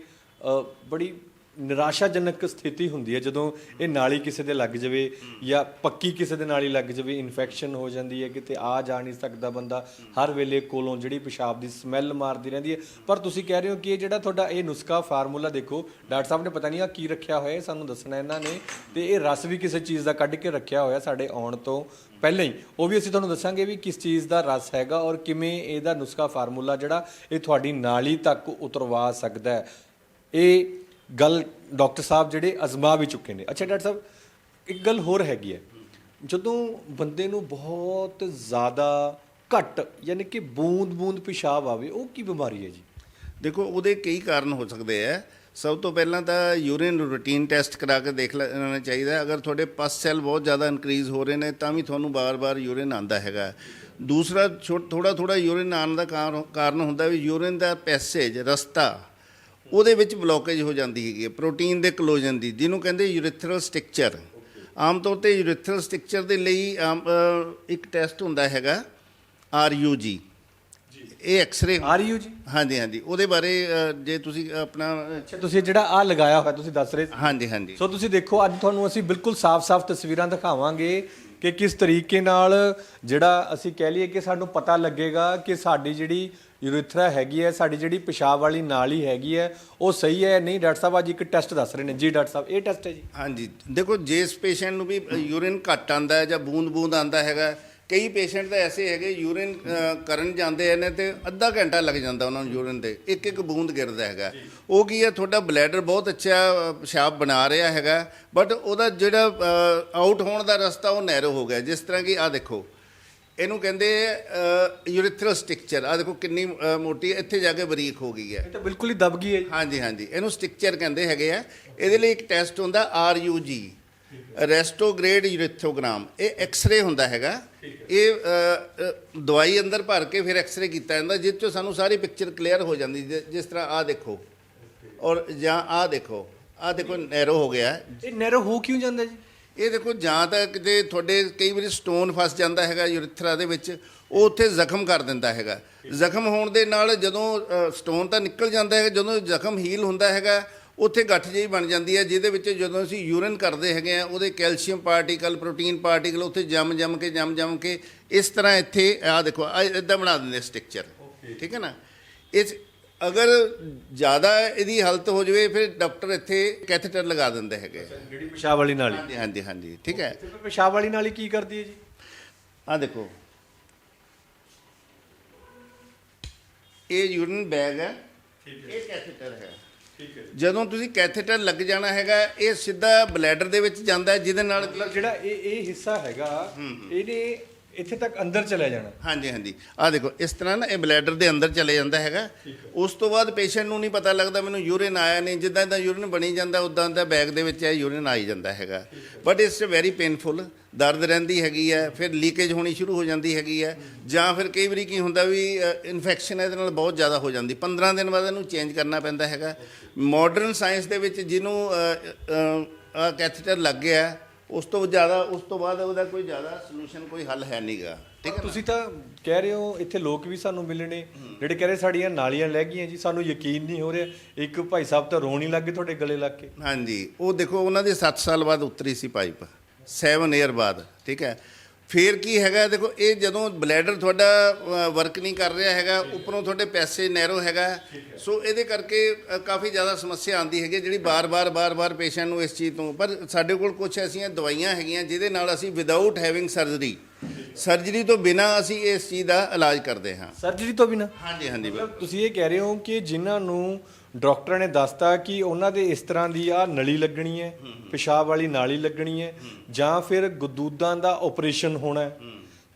ਬੜੀ ਨਿਰਾਸ਼ਾਜਨਕ ਸਥਿਤੀ ਹੁੰਦੀ ਹੈ ਜਦੋਂ ਇਹ ਨਾਲੀ ਕਿਸੇ ਦੇ ਲੱਗ ਜਾਵੇ ਜਾਂ ਪੱਕੀ ਕਿਸੇ ਦੇ ਨਾਲੀ ਲੱਗ ਜਾਵੇ ਇਨਫੈਕਸ਼ਨ ਹੋ ਜਾਂਦੀ ਹੈ, ਕਿਤੇ ਆ ਜਾ ਨਹੀਂ ਸਕਦਾ ਬੰਦਾ, ਹਰ ਵੇਲੇ ਕੋਲੋਂ ਜਿਹੜੀ ਪਿਸ਼ਾਬ ਦੀ ਸਮੈਲ ਮਾਰਦੀ ਰਹਿੰਦੀ ਹੈ। ਪਰ ਤੁਸੀਂ ਕਹਿ ਰਹੇ ਹੋ ਕਿ ਇਹ ਜਿਹੜਾ ਤੁਹਾਡਾ ਇਹ ਨੁਸਖਾ ਫਾਰਮੂਲਾ ਦੇਖੋ, ਡਾਕਟਰ ਸਾਹਿਬ ਨੇ ਪਤਾ ਨਹੀਂ ਆ ਕੀ ਰੱਖਿਆ ਹੋਇਆ ਹੈ ਸਾਨੂੰ ਦੱਸਣਾ ਇਹਨਾਂ ਨੇ। ਤੇ ਇਹ ਰਸ ਵੀ ਕਿਸੇ ਚੀਜ਼ ਦਾ ਕੱਢ ਕੇ ਰੱਖਿਆ ਹੋਇਆ ਸਾਡੇ ਆਉਣ ਤੋਂ ਪਹਿਲਾਂ ਹੀ। ਉਹ ਵੀ ਅਸੀਂ ਤੁਹਾਨੂੰ ਦੱਸਾਂਗੇ ਵੀ ਕਿਸ ਚੀਜ਼ ਦਾ ਰਸ ਹੈਗਾ ਔਰ ਕਿਵੇਂ ਇਹਦਾ ਨੁਸਖਾ ਫਾਰਮੂਲਾ ਜਿਹੜਾ ਇਹ ਤੁਹਾਡੀ ਨਾਲੀ ਤੱਕ ਉਤਰਵਾ ਸਕਦਾ ਹੈ। ਇਹ ਗੱਲ ਡਾਕਟਰ ਸਾਹਿਬ ਜਿਹੜੇ ਅਜ਼ਮਾ ਵੀ ਚੁੱਕੇ ਨੇ। ਅੱਛਾ ਡਾਕਟਰ ਸਾਹਿਬ, ਇੱਕ ਗੱਲ ਹੋਰ ਹੈਗੀ ਹੈ। ਜਦੋਂ ਬੰਦੇ ਨੂੰ ਬਹੁਤ ਜ਼ਿਆਦਾ ਘੱਟ ਯਾਨੀ ਕਿ ਬੂੰਦ-ਬੂੰਦ ਪਿਸ਼ਾਬ ਆਵੇ, ਉਹ ਕੀ ਬਿਮਾਰੀ ਹੈ ਜੀ? ਦੇਖੋ, ਉਹਦੇ ਕਈ ਕਾਰਨ ਹੋ ਸਕਦੇ ਆ ਸਭ ਤੋਂ ਪਹਿਲਾਂ ਤਾਂ ਯੂਰਿਨ ਰੂਟੀਨ ਟੈਸਟ ਕਰਾ ਕੇ ਦੇਖ ਲੈਣਾ ਚਾਹੀਦਾ ਅਗਰ ਤੁਹਾਡੇ ਪਸ ਸੈੱਲ ਬਹੁਤ ਜ਼ਿਆਦਾ ਇਨਕਰੀਜ਼ ਹੋ ਰਹੇ ਨੇ, ਤਾਂ ਵੀ ਤੁਹਾਨੂੰ ਬਾਰ-ਬਾਰ ਯੂਰਿਨ ਆਂਦਾ ਹੈਗਾ ਦੂਸਰਾ ਥੋੜਾ ਥੋੜਾ ਯੂਰਿਨ ਆਉਣ ਦਾ ਕਾਰ- ਕਾਰਨ ਹੁੰਦਾ ਵੀ ਯੂਰਿਨ ਦਾ ਪੈਸੇਜ ਰਸਤਾ ਉਹਦੇ ਵਿੱਚ ਬਲੋਕੇਜ ਹੋ ਜਾਂਦੀ ਹੈਗੀ ਹੈ। ਪ੍ਰੋਟੀਨ ਦੇ ਕਲੋਜਨ ਦੀ ਜਿਹਨੂੰ ਕਹਿੰਦੇ ਯੂਰੀਥਰਲ ਸਟ੍ਰਕਚਰ ਆਮ ਤੌਰ ਤੇ ਯੂਰੀਥਰਲ ਸਟ੍ਰਕਚਰ ਦੇ ਲਈ ਇੱਕ ਟੈਸਟ ਹੁੰਦਾ ਹੈਗਾ ਆਰਯੂਜੀ ਇਹ ਐਕਸ-ਰੇ ਆ ਰਹੀ ਹੋ ਜੀ ਹਾਂਜੀ ਹਾਂਜੀ। ਉਹਦੇ ਬਾਰੇ ਜੇ ਤੁਸੀਂ ਆਪਣਾ ਅੱਛਾ ਤੁਸੀਂ ਜਿਹੜਾ ਆ ਲਗਾਇਆ ਹੋਇਆ ਤੁਸੀਂ ਦੱਸ ਰਹੇ ਹਾਂਜੀ ਹਾਂਜੀ। ਸੋ ਤੁਸੀਂ ਦੇਖੋ ਅੱਜ ਤੁਹਾਨੂੰ ਅਸੀਂ ਬਿਲਕੁਲ ਸਾਫ਼-ਸਾਫ਼ ਤਸਵੀਰਾਂ ਦਿਖਾਵਾਂਗੇ। ਕਿ ਕਿਸ ਤਰੀਕੇ ਨਾਲ ਜਿਹੜਾ ਅਸੀਂ ਕਹਿ ਲਈਏ ਕਿ ਸਾਨੂੰ ਪਤਾ ਲੱਗੇਗਾ ਕਿ ਸਾਡੀ ਜਿਹੜੀ ਯੂਰੀਥਰਾ ਹੈਗੀ ਹੈ, ਸਾਡੀ ਜਿਹੜੀ ਪਿਸ਼ਾਬ ਵਾਲੀ ਨਾਲੀ ਹੈਗੀ ਹੈ, ਉਹ ਸਹੀ ਹੈ ਨਹੀਂ? ਡਾਕਟਰ ਸਾਹਿਬ, ਅੱਜ ਇੱਕ ਟੈਸਟ ਦੱਸ ਰਹੇ ਨੇ। ਜੀ, ਡਾਕਟਰ ਸਾਹਿਬ, ਇਹ ਟੈਸਟ ਹੈ ਜੀ। ਹਾਂਜੀ। ਦੇਖੋ ਜਿਸ ਪੇਸ਼ੈਂਟ ਨੂੰ ਵੀ ਯੂਰਿਨ ਘੱਟ ਆਂਦਾ ਹੈ ਜਾਂ ਬੂੰਦ-ਬੂੰਦ ਆਂਦਾ ਹੈਗਾ ਕਈ ਪੇਸ਼ੈਂਟ ਤਾਂ ਐਸੇ ਹੈਗੇ ਯੂਰਿਨ ਕਰਨ ਜਾਂਦੇ ਨੇ ਤੇ ਅੱਧਾ ਘੰਟਾ ਲੱਗ ਜਾਂਦਾ ਉਹਨਾਂ ਨੂੰ ਯੂਰਿਨ ਦੇ ਇੱਕ ਇੱਕ ਬੂੰਦ ਗਿਰਦਾ ਹੈਗਾ। ਉਹ ਕੀ ਹੈ ਤੁਹਾਡਾ ਬਲੈਡਰ ਬਹੁਤ ਅੱਛਾ ਪਿਸ਼ਾਬ ਬਣਾ ਰਿਹਾ ਹੈਗਾ ਬਟ ਉਹਦਾ ਜਿਹੜਾ ਆਊਟ ਹੋਣ ਦਾ ਰਸਤਾ ਉਹ ਨੈਰੋ ਹੋ ਗਿਆ। ਜਿਸ ਤਰ੍ਹਾਂ ਕਿ ਆ ਦੇਖੋ ਇਹਨੂੰ ਕਹਿੰਦੇ ਯੂਰੀਥਰਲ ਸਟ੍ਰਕਚਰ ਆ ਦੇਖੋ ਕਿੰਨੀ ਮੋਟੀ ਇੱਥੇ ਜਾ ਕੇ ਬਰੀਕ ਹੋ ਗਈ ਹੈ। ਇਹ ਤਾਂ ਬਿਲਕੁਲ ਹੀ ਦਬ ਗਈ ਹੈ ਜੀ। ਹਾਂਜੀ ਹਾਂਜੀ। ਇਹਨੂੰ ਸਟ੍ਰਕਚਰ ਕਹਿੰਦੇ ਹੈਗੇ ਆ। ਇਹਦੇ ਲਈ ਇੱਕ ਟੈਸਟ ਹੁੰਦਾ ਆਰਯੂਜੀ ਰੈਸਟੋਗ੍ਰੇਡ ਯੂਰੀਥੋਗ੍ਰਾਮ ਇਹ ਐਕਸ-ਰੇ ਹੁੰਦਾ ਹੈਗਾ। ਇਹ ਦਵਾਈ ਅੰਦਰ ਭਰ ਕੇ ਫਿਰ ਐਕਸ-ਰੇ ਕੀਤਾ ਜਾਂਦਾ ਜਿਸ ਚੋਂ ਸਾਨੂੰ ਸਾਰੀ ਪਿਕਚਰ ਕਲੀਅਰ ਹੋ ਜਾਂਦੀ ਜਿ- ਜਿਸ ਤਰ੍ਹਾਂ ਆ ਦੇਖੋ। ਔਰ ਜਾਂ ਆ ਦੇਖੋ ਆ ਦੇਖੋ ਨੈਰੋ ਹੋ ਗਿਆ। ਇਹ ਨੈਰੋ ਹੋ ਕਿਉਂ ਜਾਂਦਾ ਜੀ? ਇਹ ਦੇਖੋ ਜਾਂ ਤਾਂ ਕਿਤੇ ਤੁਹਾਡੇ ਕਈ ਵਾਰੀ ਸਟੋਨ ਫਸ ਜਾਂਦਾ ਹੈਗਾ ਯੂਰੇਥਰਾ ਦੇ ਵਿੱਚ ਉਹ ਉੱਥੇ ਜ਼ਖਮ ਕਰ ਦਿੰਦਾ ਹੈਗਾ। ਜ਼ਖਮ ਹੋਣ ਦੇ ਨਾਲ ਜਦੋਂ ਸਟੋਨ ਤਾਂ ਨਿਕਲ ਜਾਂਦਾ ਹੈ ਜਦੋਂ ਜ਼ਖਮ ਹੀਲ ਹੁੰਦਾ ਹੈਗਾ ਉੱਥੇ ਗੱਠ ਜਿਹੀ ਬਣ ਜਾਂਦੀ ਹੈ ਜਿਹਦੇ ਵਿੱਚ ਜਦੋਂ ਅਸੀਂ ਯੂਰਿਨ ਕਰਦੇ ਹੈਗੇ ਆ ਉਹਦੇ ਕੈਲਸ਼ੀਅਮ ਪਾਰਟੀਕਲ ਪ੍ਰੋਟੀਨ ਪਾਰਟੀਕਲ ਉੱਥੇ ਜੰਮ ਜੰਮ ਕੇ ਜੰਮ ਜੰਮ ਕੇ ਇਸ ਤਰ੍ਹਾਂ ਇੱਥੇ ਆਹ ਦੇਖੋ ਇਦਾਂ ਬਣਾ ਦਿੰਦੇ ਸਟ੍ਰਕਚਰ ਠੀਕ ਹੈ ਨਾ? ਇਸ ਅਗਰ ਜ਼ਿਆਦਾ ਇਹਦੀ ਹਾਲਤ ਹੋ ਜਾਵੇ ਫਿਰ ਡਾਕਟਰ ਇੱਥੇ ਕੈਥੇਟਰ ਲਗਾ ਦਿੰਦੇ ਹੈਗੇ ਜਿਹੜੀ ਪਿਸ਼ਾਬ ਵਾਲੀ ਨਾਲੀ ਹਾਂਜੀ ਹਾਂਜੀ ਹਾਂਜੀ ਠੀਕ ਹੈ। ਪਿਸ਼ਾਬ ਵਾਲੀ ਨਾਲੀ ਕੀ ਕਰਦੀ ਹੈ ਜੀ? ਆਹ ਦੇਖੋ। ਇਹ ਯੂਰਿਨ ਬੈਗ ਹੈ। ਇਹ ਕੈਥੇਟਰ ਹੈ। ਜਦੋਂ ਤੁਸੀਂ ਕੈਥੇਟਰ ਲੱਗ ਜਾਣਾ ਹੈਗਾ ਇਹ ਸਿੱਧਾ ਬਲੈਡਰ ਦੇ ਵਿੱਚ ਜਾਂਦਾ ਹੈ ਜਿਹਦੇ ਨਾਲ ਜਿਹੜਾ ਇਹ ਇਹ ਹਿੱਸਾ ਹੈਗਾ ਇਹਨੇ ਇੱਥੇ ਤੱਕ ਅੰਦਰ ਚਲਾ ਜਾਣਾ। ਹਾਂਜੀ ਹਾਂਜੀ। ਆਹ ਦੇਖੋ ਇਸ ਤਰ੍ਹਾਂ ਨਾ ਇਹ ਬਲੈਡਰ ਦੇ ਅੰਦਰ ਚਲੇ ਜਾਂਦਾ ਹੈਗਾ। ਉਸ ਤੋਂ ਬਾਅਦ ਪੇਸ਼ੈਂਟ ਨੂੰ ਨਹੀਂ ਪਤਾ ਲੱਗਦਾ ਮੈਨੂੰ ਯੂਰਿਨ ਆਇਆ ਨਹੀਂ ਜਿੱਦਾਂ ਦਾ ਯੂਰਿਨ ਬਣੀ ਜਾਂਦਾ ਉਦਾਂ ਦਾ ਬੈਗ ਦੇ ਵਿੱਚ ਇਹ ਯੂਰਿਨ ਆਈ ਜਾਂਦਾ ਹੈਗਾ। ਬਟ ਇਟਸ ਵੈਰੀ ਪੇਨਫੁਲ ਦਰਦ ਰਹਿੰਦੀ ਹੈਗੀ ਹੈ ਫਿਰ ਲੀਕੇਜ ਹੋਣੀ ਸ਼ੁਰੂ ਹੋ ਜਾਂਦੀ ਹੈਗੀ ਹੈ। ਜਾਂ ਫਿਰ ਕਈ ਵਾਰੀ ਕੀ ਹੁੰਦਾ ਵੀ ਇਨਫੈਕਸ਼ਨ ਇਹਦੇ ਨਾਲ ਬਹੁਤ ਜ਼ਿਆਦਾ ਹੋ ਜਾਂਦੀ। 15 ਦਿਨ ਬਾਅਦ ਇਹਨੂੰ ਚੇਂਜ ਕਰਨਾ ਪੈਂਦਾ ਹੈਗਾ। ਮਾਡਰਨ ਸਾਇੰਸ ਦੇ ਵਿੱਚ ਜਿਹਨੂੰ ਕੈਥੇਟਰ ਲੱਗ ਗਿਆ ਉਸ ਤੋਂ ਜ਼ਿਆਦਾ ਉਸ ਤੋਂ ਬਾਅਦ ਉਹਦਾ ਕੋਈ ਜ਼ਿਆਦਾ ਸੋਲੂਸ਼ਨ ਕੋਈ ਹੱਲ ਹੈ ਨਹੀਂਗਾ ਠੀਕ ਹੈ? ਤੁਸੀਂ ਤਾਂ ਕਹਿ ਰਹੇ ਹੋ ਇੱਥੇ ਲੋਕ ਵੀ ਸਾਨੂੰ ਮਿਲਣੇ ਜਿਹੜੇ ਕਹਿ ਰਹੇ ਸਾਡੀਆਂ ਨਾਲੀਆਂ ਲੈ ਗਈਆਂ ਜੀ ਸਾਨੂੰ ਯਕੀਨ ਨਹੀਂ ਹੋ ਰਿਹਾ ਇੱਕ ਭਾਈ ਸਾਹਿਬ ਤਾਂ ਰੋਣ ਹੀ ਲੱਗ ਗਏ ਤੁਹਾਡੇ ਗਲੇ ਲੱਗ ਕੇ। ਹਾਂਜੀ ਉਹ ਦੇਖੋ ਉਹਨਾਂ ਦੇ 7 ਸਾਲ ਬਾਅਦ ਉਤਰੀ ਸੀ ਪਾਈਪ 7 ਇਅਰ ਬਾਅਦ ਠੀਕ ਹੈ? ਫੇਰ ਕੀ ਹੈਗਾ ਦੇਖੋ ਇਹ ਜਦੋਂ ਬਲੈਡਰ ਤੁਹਾਡਾ ਵਰਕ ਨਹੀਂ ਕਰ ਰਿਹਾ ਹੈਗਾ ਉੱਪਰੋਂ ਤੁਹਾਡੇ ਪੈਸੇ ਨੈਰੋ ਹੈਗਾ ਸੋ ਇਹਦੇ ਕਰਕੇ ਕਾਫੀ ਜ਼ਿਆਦਾ ਸਮੱਸਿਆ ਆਉਂਦੀ ਹੈਗੀ ਜਿਹੜੀ ਬਾਰ-ਬਾਰ ਬਾਰ-ਬਾਰ ਪੇਸ਼ੈਂਟ ਨੂੰ ਇਸ ਚੀਜ਼ ਤੋਂ। ਪਰ ਸਾਡੇ ਕੋਲ ਕੁਝ ਐਸੀਆਂ ਦਵਾਈਆਂ ਹੈਗੀਆਂ ਜਿਹਦੇ ਨਾਲ ਅਸੀਂ ਵਿਦਆਊਟ ਹੈਵਿੰਗ ਸਰਜਰੀ ਸਰਜਰੀ ਤੋਂ ਬਿਨਾ ਅਸੀਂ ਇਸ ਚੀਜ਼ ਦਾ ਇਲਾਜ ਕਰਦੇ ਹਾਂ। ਸਰਜਰੀ ਤੋਂ ਬਿਨਾ? ਹਾਂਜੀ ਹਾਂਜੀ ਤੁਸੀਂ ਇਹ ਕਹਿ ਰਹੇ ਹੋ ਕਿ ਜਿਨ੍ਹਾਂ ਨੂੰ ਡਾਕਟਰਾਂ ਨੇ ਦੱਸਤਾ ਕਿ ਉਹਨਾਂ ਦੇ ਇਸ ਤਰ੍ਹਾਂ ਦੀ ਆ ਨਲੀ ਲੱਗਣੀ ਹੈ ਪਿਸ਼ਾਬ ਵਾਲੀ ਨਾਲੀ ਲੱਗਣੀ ਹੈ ਜਾਂ ਫਿਰ ਗਦੂਦਾਂ ਦਾ ਆਪਰੇਸ਼ਨ ਹੋਣਾ ਹੈ।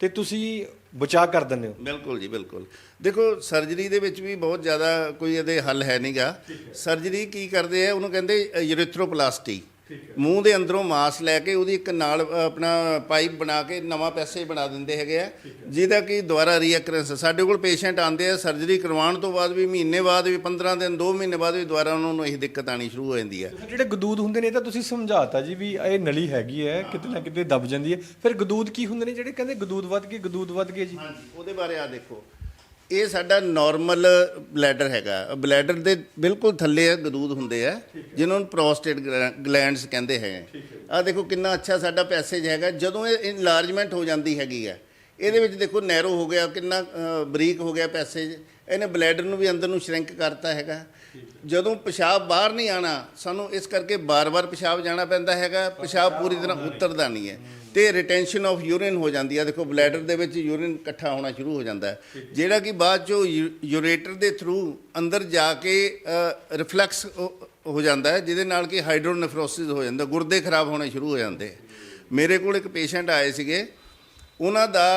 ਤੇ ਤੁਸੀਂ ਬਚਾ ਕਰ ਦਿੰਦੇ ਹੋ। ਬਿਲਕੁਲ ਜੀ ਬਿਲਕੁਲ। ਦੇਖੋ ਸਰਜਰੀ ਦੇ ਵਿੱਚ ਵੀ ਬਹੁਤ ਜ਼ਿਆਦਾ ਕੋਈ ਇਹਦੇ ਹੱਲ ਹੈ ਨਹੀਂਗਾ ਸਰਜਰੀ ਕੀ ਕਰਦੇ ਆ ਉਹਨੂੰ ਕਹਿੰਦੇ ਯੂਰੈਥਰੋਪਲਾਸਟੀ ਮੂੰਹ ਦੇ ਅੰਦਰੋਂ ਮਾਸ ਲੈ ਕੇ ਉਹਦੀ ਇੱਕ ਨਾਲ ਆਪਣਾ ਪਾਈਪ ਬਣਾ ਕੇ ਨਵਾਂ ਪੈਸੇ ਬਣਾ ਦਿੰਦੇ ਹੈਗੇ ਆ। ਜਿਹਦਾ ਕਿ ਦੁਬਾਰਾ ਰੀਅਕਰੈਂਸ ਸਾਡੇ ਕੋਲ ਪੇਸ਼ੈਂਟ ਆਉਂਦੇ ਆ ਸਰਜਰੀ ਕਰਵਾਉਣ ਤੋਂ ਬਾਅਦ ਵੀ ਮਹੀਨੇ ਬਾਅਦ ਵੀ 15 ਦਿਨ 2 ਮਹੀਨੇ ਬਾਅਦ ਵੀ ਦੁਬਾਰਾ ਉਹਨਾਂ ਨੂੰ ਇਹ ਦਿੱਕਤ ਆਣੀ ਸ਼ੁਰੂ ਹੋ ਜਾਂਦੀ ਹੈ ਜਿਹੜੇ ਗਦੂਦ ਹੁੰਦੇ ਨੇ ਇਹ ਤਾਂ ਤੁਸੀਂ ਸਮਝਾਤਾ ਜੀ ਵੀ ਇਹ ਨਲੀ ਹੈਗੀ ਹੈ। ਕਿਤੇ ਨਾ ਕਿਤੇ ਦਬ ਜਾਂਦੀ ਹੈ। ਫਿਰ ਗਦੂਦ ਕੀ ਹੁੰਦੇ ਨੇ ਜਿਹੜੇ ਕਹਿੰਦੇ ਗਦੂਦ ਵੱਧ ਗਏ ਗਦੂਦ ਵੱਧ ਗਏ ਜੀ? ਹਾਂਜੀ ਉਹਦੇ ਬਾਰੇ ਆ ਦੇਖੋ। ਇਹ ਸਾਡਾ ਨਾਰਮਲ ਬਲੈਡਰ ਹੈਗਾ। ਬਲੈਡਰ ਦੇ ਬਿਲਕੁਲ ਥੱਲੇ ਆ ਗਦੂਦ ਹੁੰਦੇ ਆ ਜਿਹਨਾਂ ਨੂੰ ਪ੍ਰੋਸਟੇਟ ਗਲੈਂਡਸ ਕਹਿੰਦੇ ਹੈ ਆ ਦੇਖੋ ਕਿੰਨਾ ਅੱਛਾ ਸਾਡਾ ਪੈਸੇਜ ਹੈਗਾ। ਜਦੋਂ ਇਹ ਇਨਲਾਰਜਮੈਂਟ ਹੋ ਜਾਂਦੀ ਹੈਗੀ ਆ ਇਹਦੇ ਵਿੱਚ ਦੇਖੋ ਨੈਰੋ ਹੋ ਗਿਆ ਕਿੰਨਾ ਬਰੀਕ ਹੋ ਗਿਆ ਪੈਸੇਜ ਇਹਨੇ ਬਲੈਡਰ ਨੂੰ ਵੀ ਅੰਦਰ ਨੂੰ ਸ਼ਰਿੰਕ ਕਰਤਾ ਹੈਗਾ। ਜਦੋਂ ਪਿਸ਼ਾਬ ਬਾਹਰ ਨਹੀਂ ਆਣਾ ਸਾਨੂੰ ਇਸ ਕਰਕੇ ਬਾਰ-ਬਾਰ ਪਿਸ਼ਾਬ ਜਾਣਾ ਪੈਂਦਾ ਹੈਗਾ। ਪਿਸ਼ਾਬ ਪੂਰੀ ਤਰ੍ਹਾਂ ਉਤਰਦਾ ਨਹੀਂ ਹੈ। ਤੇ ਰਿਟੈਂਸ਼ਨ ਆਫ ਯੂਰਿਨ ਹੋ ਜਾਂਦੀ ਹੈ। ਦੇਖੋ ਬਲੈਡਰ ਦੇ ਵਿੱਚ ਯੂਰਿਨ ਇਕੱਠਾ ਹੋਣਾ ਸ਼ੁਰੂ ਹੋ ਜਾਂਦਾ ਹੈ। ਜਿਹੜਾ ਕਿ ਬਾਅਦ ਚੋਂ ਯੂਰੇਟਰ ਦੇ ਥਰੂ ਅੰਦਰ ਜਾ ਕੇ ਰਿਫਲੈਕਸ ਹੋ ਜਾਂਦਾ ਹੈ ਜਿਹਦੇ ਨਾਲ ਕਿ ਹਾਈਡਰੋਨੇਫਰੋਸਿਸ ਹੋ ਜਾਂਦਾ ਗੁਰਦੇ ਖਰਾਬ ਹੋਣੇ ਸ਼ੁਰੂ ਹੋ ਜਾਂਦੇ ਮੇਰੇ ਕੋਲ ਇੱਕ ਪੇਸ਼ੈਂਟ ਆਏ ਸੀਗੇ। ਉਹਨਾਂ ਦਾ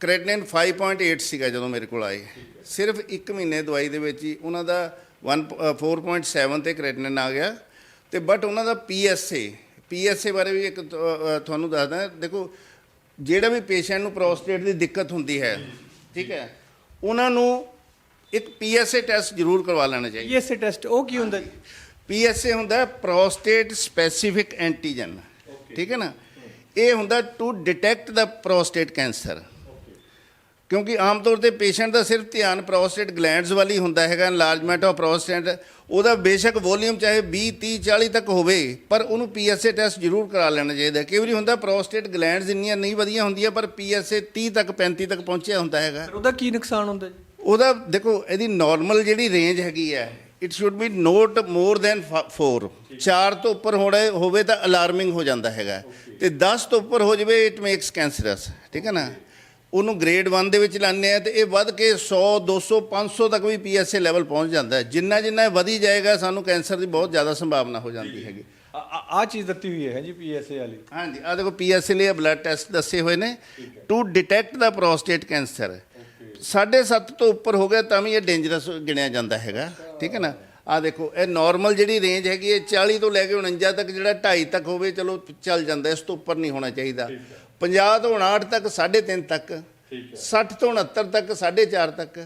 ਕ੍ਰੈਟਨਿਨ 5.8 ਸੀਗਾ ਜਦੋਂ ਮੇਰੇ ਕੋਲ ਆਏ। ਸਿਰਫ 1 ਮਹੀਨੇ ਦਵਾਈ ਦੇ ਵਿੱਚ ਹੀ ਉਹਨਾਂ ਦਾ 1 ਅ, 4.7 ਤੇ ਕ੍ਰੈਟਨਿਨ ਆ ਗਿਆ। ਤੇ ਬਟ ਉਹਨਾਂ ਦਾ ਪੀਐਸਏ ਪੀਐਸਏ ਬਾਰੇ ਵੀ ਇੱਕ ਤੁਹਾਨੂੰ ਦੱਸਦਾ ਦੇਖੋ ਜਿਹੜਾ ਵੀ ਪੇਸ਼ੈਂਟ ਨੂੰ ਪ੍ਰੋਸਟੇਟ ਦੀ ਦਿੱਕਤ ਹੁੰਦੀ ਹੈ ਠੀਕ ਹੈ ਉਹਨਾਂ ਨੂੰ ਇੱਕ ਪੀਐਸਏ ਟੈਸਟ ਜ਼ਰੂਰ ਕਰਵਾ ਲੈਣਾ ਚਾਹੀਦਾ। ਪੀਐਸਏ ਟੈਸਟ ਉਹ ਕੀ ਹੁੰਦਾ? ਜੀ ਪੀਐਸਏ ਹੁੰਦਾ ਪ੍ਰੋਸਟੇਟ ਸਪੈਸੀਫਿਕ ਐਂਟੀਜਨ ਠੀਕ ਹੈ ਨਾ? ਇਹ ਹੁੰਦਾ ਟੂ ਡਿਟੈਕਟ ਦਾ ਪ੍ਰੋਸਟੇਟ ਕੈਂਸਰ ਕਿਉਂਕਿ ਆਮ ਤੌਰ ਤੇ ਪੇਸ਼ੈਂਟ ਦਾ ਸਿਰਫ ਧਿਆਨ ਪ੍ਰੋਸਟੇਟ ਗਲੈਂਡਸ ਵਾਲੀ ਹੁੰਦਾ ਹੈਗਾ ਇਨਲਾਰਜਮੈਂਟ ਆਫ ਪ੍ਰੋਸਟੇਟ ਉਹਦਾ ਬੇਸ਼ੱਕ ਵੋਲੀਅਮ ਚਾਹੇ 20 30 40 ਤੱਕ ਹੋਵੇ ਪਰ ਉਹਨੂੰ ਪੀਐਸਏ ਟੈਸਟ ਜ਼ਰੂਰ ਕਰਾ ਲੈਣਾ ਚਾਹੀਦਾ। ਕਈ ਵਾਰੀ ਹੁੰਦਾ ਪ੍ਰੋਸਟੇਟ ਗਲੈਂਡਸ ਇੰਨੀਆਂ ਨਹੀਂ ਵਧੀਆ ਹੁੰਦੀਆਂ ਪਰ ਪੀਐਸਏ 30 ਤੱਕ 35 ਤੱਕ ਪਹੁੰਚਿਆ ਹੁੰਦਾ ਹੈਗਾ। ਫਿਰ ਉਹਦਾ ਕੀ ਨੁਕਸਾਨ ਹੁੰਦਾ ਜੀ? ਉਹਦਾ ਦੇਖੋ ਇਹਦੀ ਨਾਰਮਲ ਜਿਹੜੀ ਰੇਂਜ ਹੈਗੀ ਹੈ it should be not more than 4 4 ਤੋਂ ਉੱਪਰ ਹੋੜੇ ਹੋਵੇ ਤਾਂ ਅਲਾਰਮਿੰਗ ਹੋ ਜਾਂਦਾ ਹੈਗਾ। ਤੇ 10 ਤੋਂ ਉੱਪਰ ਹੋ ਜਾਵੇ ਇਟ ਮੇਕਸ ਕੈਂਸਰਸ ਠੀਕ ਹੈ ਨਾ? ਉਹਨੂੰ ਗ੍ਰੇਡ 1 ਦੇ ਵਿੱਚ ਲਾਉਂਦੇ ਆ ਤੇ ਇਹ ਵੱਧ ਕੇ 100 200 500 ਤੱਕ ਵੀ ਪੀਐਸਏ ਲੈਵਲ ਪਹੁੰਚ ਜਾਂਦਾ ਹੈ। ਜਿੰਨਾ ਜਿੰਨਾ ਇਹ ਵਧੀ ਜਾਏਗਾ ਸਾਨੂੰ ਕੈਂਸਰ ਦੀ ਬਹੁਤ ਜ਼ਿਆਦਾ ਸੰਭਾਵਨਾ ਹੋ ਜਾਂਦੀ ਹੈਗੀ। ਆ ਚੀਜ਼ ਦਿੱਤੀ ਹੋਈ ਹੈ ਜੀ ਪੀਐਸਏ ਵਾਲੀ। ਹਾਂਜੀ ਆ ਦੇਖੋ ਪੀਐਸਏ ਲਈ ਬਲੱਡ ਟੈਸਟ ਦੱਸੇ ਹੋਏ ਨੇ। ਟੂ ਡਿਟੈਕਟ ਦਾ ਪ੍ਰੋਸਟੇਟ ਕੈਂਸਰ ਸਾਢੇ ਸੱਤ ਤੋਂ ਉੱਪਰ ਹੋ ਗਿਆ ਤਾਂ ਵੀ ਇਹ ਡੇਂਜਰਸ ਗਿਣਿਆ ਜਾਂਦਾ ਹੈਗਾ। ਠੀਕ ਹੈ ਨਾ? ਆ ਦੇਖੋ ਇਹ ਨਾਰਮਲ ਜਿਹੜੀ ਰੇਂਜ ਹੈਗੀ ਹੈ 40 ਤੋਂ ਲੈ ਕੇ 49 ਤੱਕ ਜਿਹੜਾ 2.5 ਤੱਕ ਹੋਵੇ ਚਲੋ ਚੱਲ ਜਾਂਦਾ ਇਸ ਤੋਂ ਉੱਪਰ ਨਹੀਂ ਹੋਣਾ ਚਾਹੀਦਾ। 50 ਤੋਂ 59 ਤੱਕ 3.5 ਤੱਕ ਠੀਕ 60 ਤੋਂ 69 ਤੱਕ 4.5 ਤੱਕ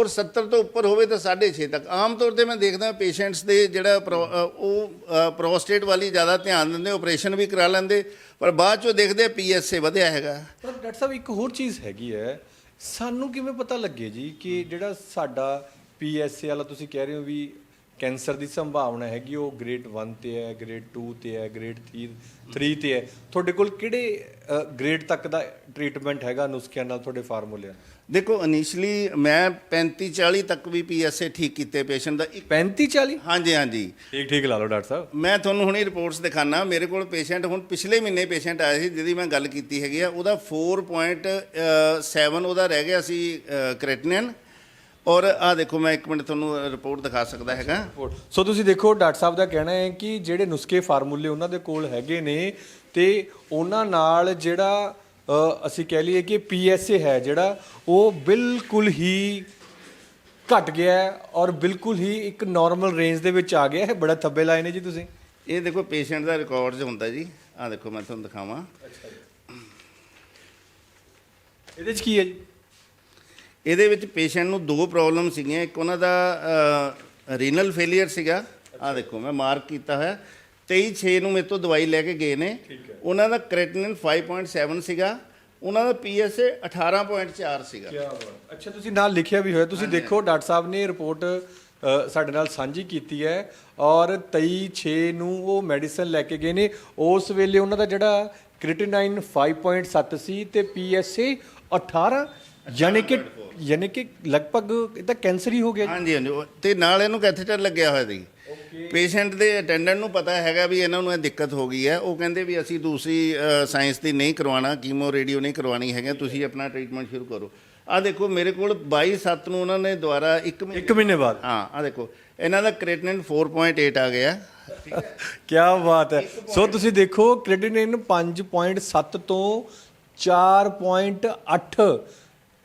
ਔਰ 70 ਤੋਂ ਉੱਪਰ ਹੋਵੇ ਤਾਂ 6.5 ਤੱਕ। ਆਮ ਤੌਰ ਤੇ ਮੈਂ ਦੇਖਦਾ ਪੇਸ਼ੈਂਟਸ ਦੇ ਜਿਹੜਾ ਉਹ ਪ੍ਰੋਸਟੇਟ ਵਾਲੀ ਜ਼ਿਆਦਾ ਧਿਆਨ ਦਿੰਦੇ ਆਪਰੇਸ਼ਨ ਵੀ ਕਰਾ ਲੈਂਦੇ ਪਰ ਬਾਅਦ ਚੋਂ ਦੇਖਦੇ ਪੀਐਸਏ ਵਧਿਆ ਹੈਗਾ। ਪਰ ਡਾਕਟਰ ਸਾਹਿਬ ਇੱਕ ਹੋਰ ਚੀਜ਼ ਹੈਗੀ ਹੈ। ਸਾਨੂੰ ਕਿਵੇਂ ਪਤਾ ਲੱਗੇ ਜੀ ਕਿ ਜਿਹੜਾ ਸਾਡਾ ਪੀਐਸਏ ਵਾਲਾ ਤੁਸੀਂ ਕਹਿ ਰਹੇ ਹੋ ਵੀ ਕੈਂਸਰ ਦੀ ਸੰਭਾਵਨਾ ਹੈਗੀ ਉਹ ਗ੍ਰੇਡ 1 ਤੇ ਹੈ ਗ੍ਰੇਡ 2 ਤੇ ਹੈ ਗ੍ਰੇਡ 3 ਤੇ ਹੈ। ਤੁਹਾਡੇ ਕੋਲ ਕਿਹੜੇ ਗ੍ਰੇਡ ਤੱਕ ਦਾ ਟ੍ਰੀਟਮੈਂਟ ਹੈਗਾ ਨੁਸਖਿਆਂ ਨਾਲ ਤੁਹਾਡੇ ਫਾਰਮੂਲੇ ਦੇਖੋ ਇਨੀਸ਼ੀਅਲੀ ਮੈਂ 35 40 ਤੱਕ ਵੀ ਪੀਐਸਏ ਠੀਕ ਕੀਤੇ ਪੇਸ਼ੈਂਟ ਦਾ। ਇੱਕ 35 40 ਹਾਂਜੀ ਹਾਂਜੀ। ਹਾਂਜੀ ਠੀਕ ਠੀਕ ਲਾ ਲਓ ਡਾਕਟਰ ਸਾਹਿਬ। ਮੈਂ ਤੁਹਾਨੂੰ ਹੁਣੇ ਰਿਪੋਰਟਸ ਦਿਖਾਣਾ ਮੇਰੇ ਕੋਲ ਪੇਸ਼ੈਂਟ ਹੁਣ ਪਿਛਲੇ ਮਹੀਨੇ ਪੇਸ਼ੈਂਟ ਆਇਆ ਸੀ ਜਿਹਦੀ ਮੈਂ ਗੱਲ ਕੀਤੀ ਹੈਗੀ ਆ। ਉਹਦਾ 4.7 ਉਹਦਾ ਰਹਿ ਗਿਆ ਸੀ ਕ੍ਰੈਟਿਨਿਨ ਔਰ ਆ ਦੇਖੋ ਮੈਂ ਇੱਕ ਮਿੰਟ ਤੁਹਾਨੂੰ ਰਿਪੋਰਟ ਦਿਖਾ ਸਕਦਾ ਹੈਗਾ। ਸੋ ਤੁਸੀਂ ਦੇਖੋ ਡਾਕਟਰ ਸਾਹਿਬ ਦਾ ਕਹਿਣਾ ਹੈ ਕਿ ਜਿਹੜੇ ਨੁਸਖੇ ਫਾਰਮੂਲੇ ਉਹਨਾਂ ਦੇ ਕੋਲ ਹੈਗੇ ਨੇ ਤੇ ਉਹਨਾਂ ਨਾਲ ਜਿਹੜਾ ਅਸੀਂ ਕਹਿ ਲਈਏ ਕਿ ਪੀਐਸਏ ਹੈ ਜਿਹੜਾ ਉਹ ਬਿਲਕੁਲ ਹੀ ਘਟ ਗਿਆ ਔਰ ਬਿਲਕੁਲ ਹੀ ਇੱਕ ਨਾਰਮਲ ਰੇਂਜ ਦੇ ਵਿੱਚ ਆ ਗਿਆ ਹੈ। ਬੜਾ ਥੱਬੇ ਲਾਏ ਨੇ ਜੀ ਤੁਸੀਂ। ਇਹ ਦੇਖੋ ਪੇਸ਼ੈਂਟ ਦਾ ਰਿਕਾਰਡਸ ਹੁੰਦਾ ਜੀ। ਆ ਦੇਖੋ ਮੈਂ ਤੁਹਾਨੂੰ ਦਿਖਾਵਾਂ। ਇਹਦੇ 'ਚ ਕੀ ਹੈ ਜੀ? ਇਹਦੇ ਵਿੱਚ ਪੇਸ਼ੈਂਟ ਨੂੰ ਦੋ ਪ੍ਰੋਬਲਮ ਸੀਗੀਆਂ। ਇੱਕ ਉਹਨਾਂ ਦਾ ਰੀਨਲ ਫੇਲਿਅਰ ਸੀਗਾ। ਆ ਦੇਖੋ ਮੈਂ ਮਾਰਕ ਕੀਤਾ ਹੋਇਆ। 23 6 ਨੂੰ ਮੇਰੇ ਤੋਂ ਦਵਾਈ ਲੈ ਕੇ ਗਏ ਨੇ। ਉਹਨਾਂ ਦਾ ਕ੍ਰੈਟਿਨਿਨ 5.7 ਸੀਗਾ। ਉਹਨਾਂ ਦਾ ਪੀਐਸਏ 18.4 ਸੀਗਾ। ਕੀ ਬਾਤ। ਅੱਛਾ ਤੁਸੀਂ ਨਾਲ ਲਿਖਿਆ ਵੀ ਹੋਇਆ। ਤੁਸੀਂ ਦੇਖੋ ਡਾਕਟਰ ਸਾਹਿਬ ਨੇ ਰਿਪੋਰਟ ਸਾਡੇ ਨਾਲ ਸਾਂਝੀ ਕੀਤੀ ਹੈ। ਔਰ 23 6 ਨੂੰ ਉਹ ਮੈਡੀਸਨ ਲੈ ਕੇ ਗਏ ਨੇ। ਉਸ ਵੇਲੇ ਉਹਨਾਂ ਦਾ ਜਿਹੜਾ ਕ੍ਰਿਟਿਨਾਈਨ 5.7 ਸੀ ਤੇ ਪੀਐਸਏ 18 ਯਾਨੀ ਕਿ ਯਾਨੀ ਕਿ ਲਗਭਗ ਇਹ ਤਾਂ ਕੈਂਸਰ ਹੀ ਹੋ ਗਿਆ। ਜੀ। ਹਾਂਜੀ ਹਾਂਜੀ। ਉਹ- ਤੇ ਨਾਲ ਇਹਨੂੰ ਕੈਥੇਟਰ ਲੱਗਿਆ ਹੋਇਆ ਸੀ। ਪੇਸ਼ੈਂਟ ਦੇ ਅਟੈਂਡੈਂਟ ਨੂੰ ਪਤਾ ਹੈਗਾ ਵੀ ਇਹਨਾਂ ਨੂੰ ਇਹ ਦਿੱਕਤ ਹੋ ਗਈ ਹੈ। ਉਹ ਕਹਿੰਦੇ ਵੀ ਅਸੀਂ ਦੂਸਰੀ ਸਾਇੰਸ ਦੀ ਨਹੀਂ ਕਰਵਾਉਣਾ ਕੀਮੋ ਰੇਡੀਓ ਨਹੀਂ ਕਰਵਾਉਣੀ ਹੈਗਾ। ਤੁਸੀਂ ਆਪਣਾ ਟ੍ਰੀਟਮੈਂਟ ਸ਼ੁਰੂ ਕਰੋ। ਆ ਦੇਖੋ ਮੇਰੇ ਕੋਲ 22 7 ਨੂੰ ਉਹਨਾਂ ਨੇ ਦੁਬਾਰਾ ਇੱਕ ਮਹੀਨੇ ਇੱਕ ਮਹੀਨੇ ਬਾਅਦ। ਹਾਂ ਆ ਦੇਖੋ। ਇਹਨਾਂ ਦਾ ਕ੍ਰੇਟਿਨਿਨ 4.8 ਆ ਗਿਆ। ਕੀ ਬਾਤ ਹੈ। ਸੋ ਤੁਸੀਂ ਦੇਖੋ ਕ੍ਰਿਟਿਨਾਈਨ 5.7 ਤੋਂ 4.8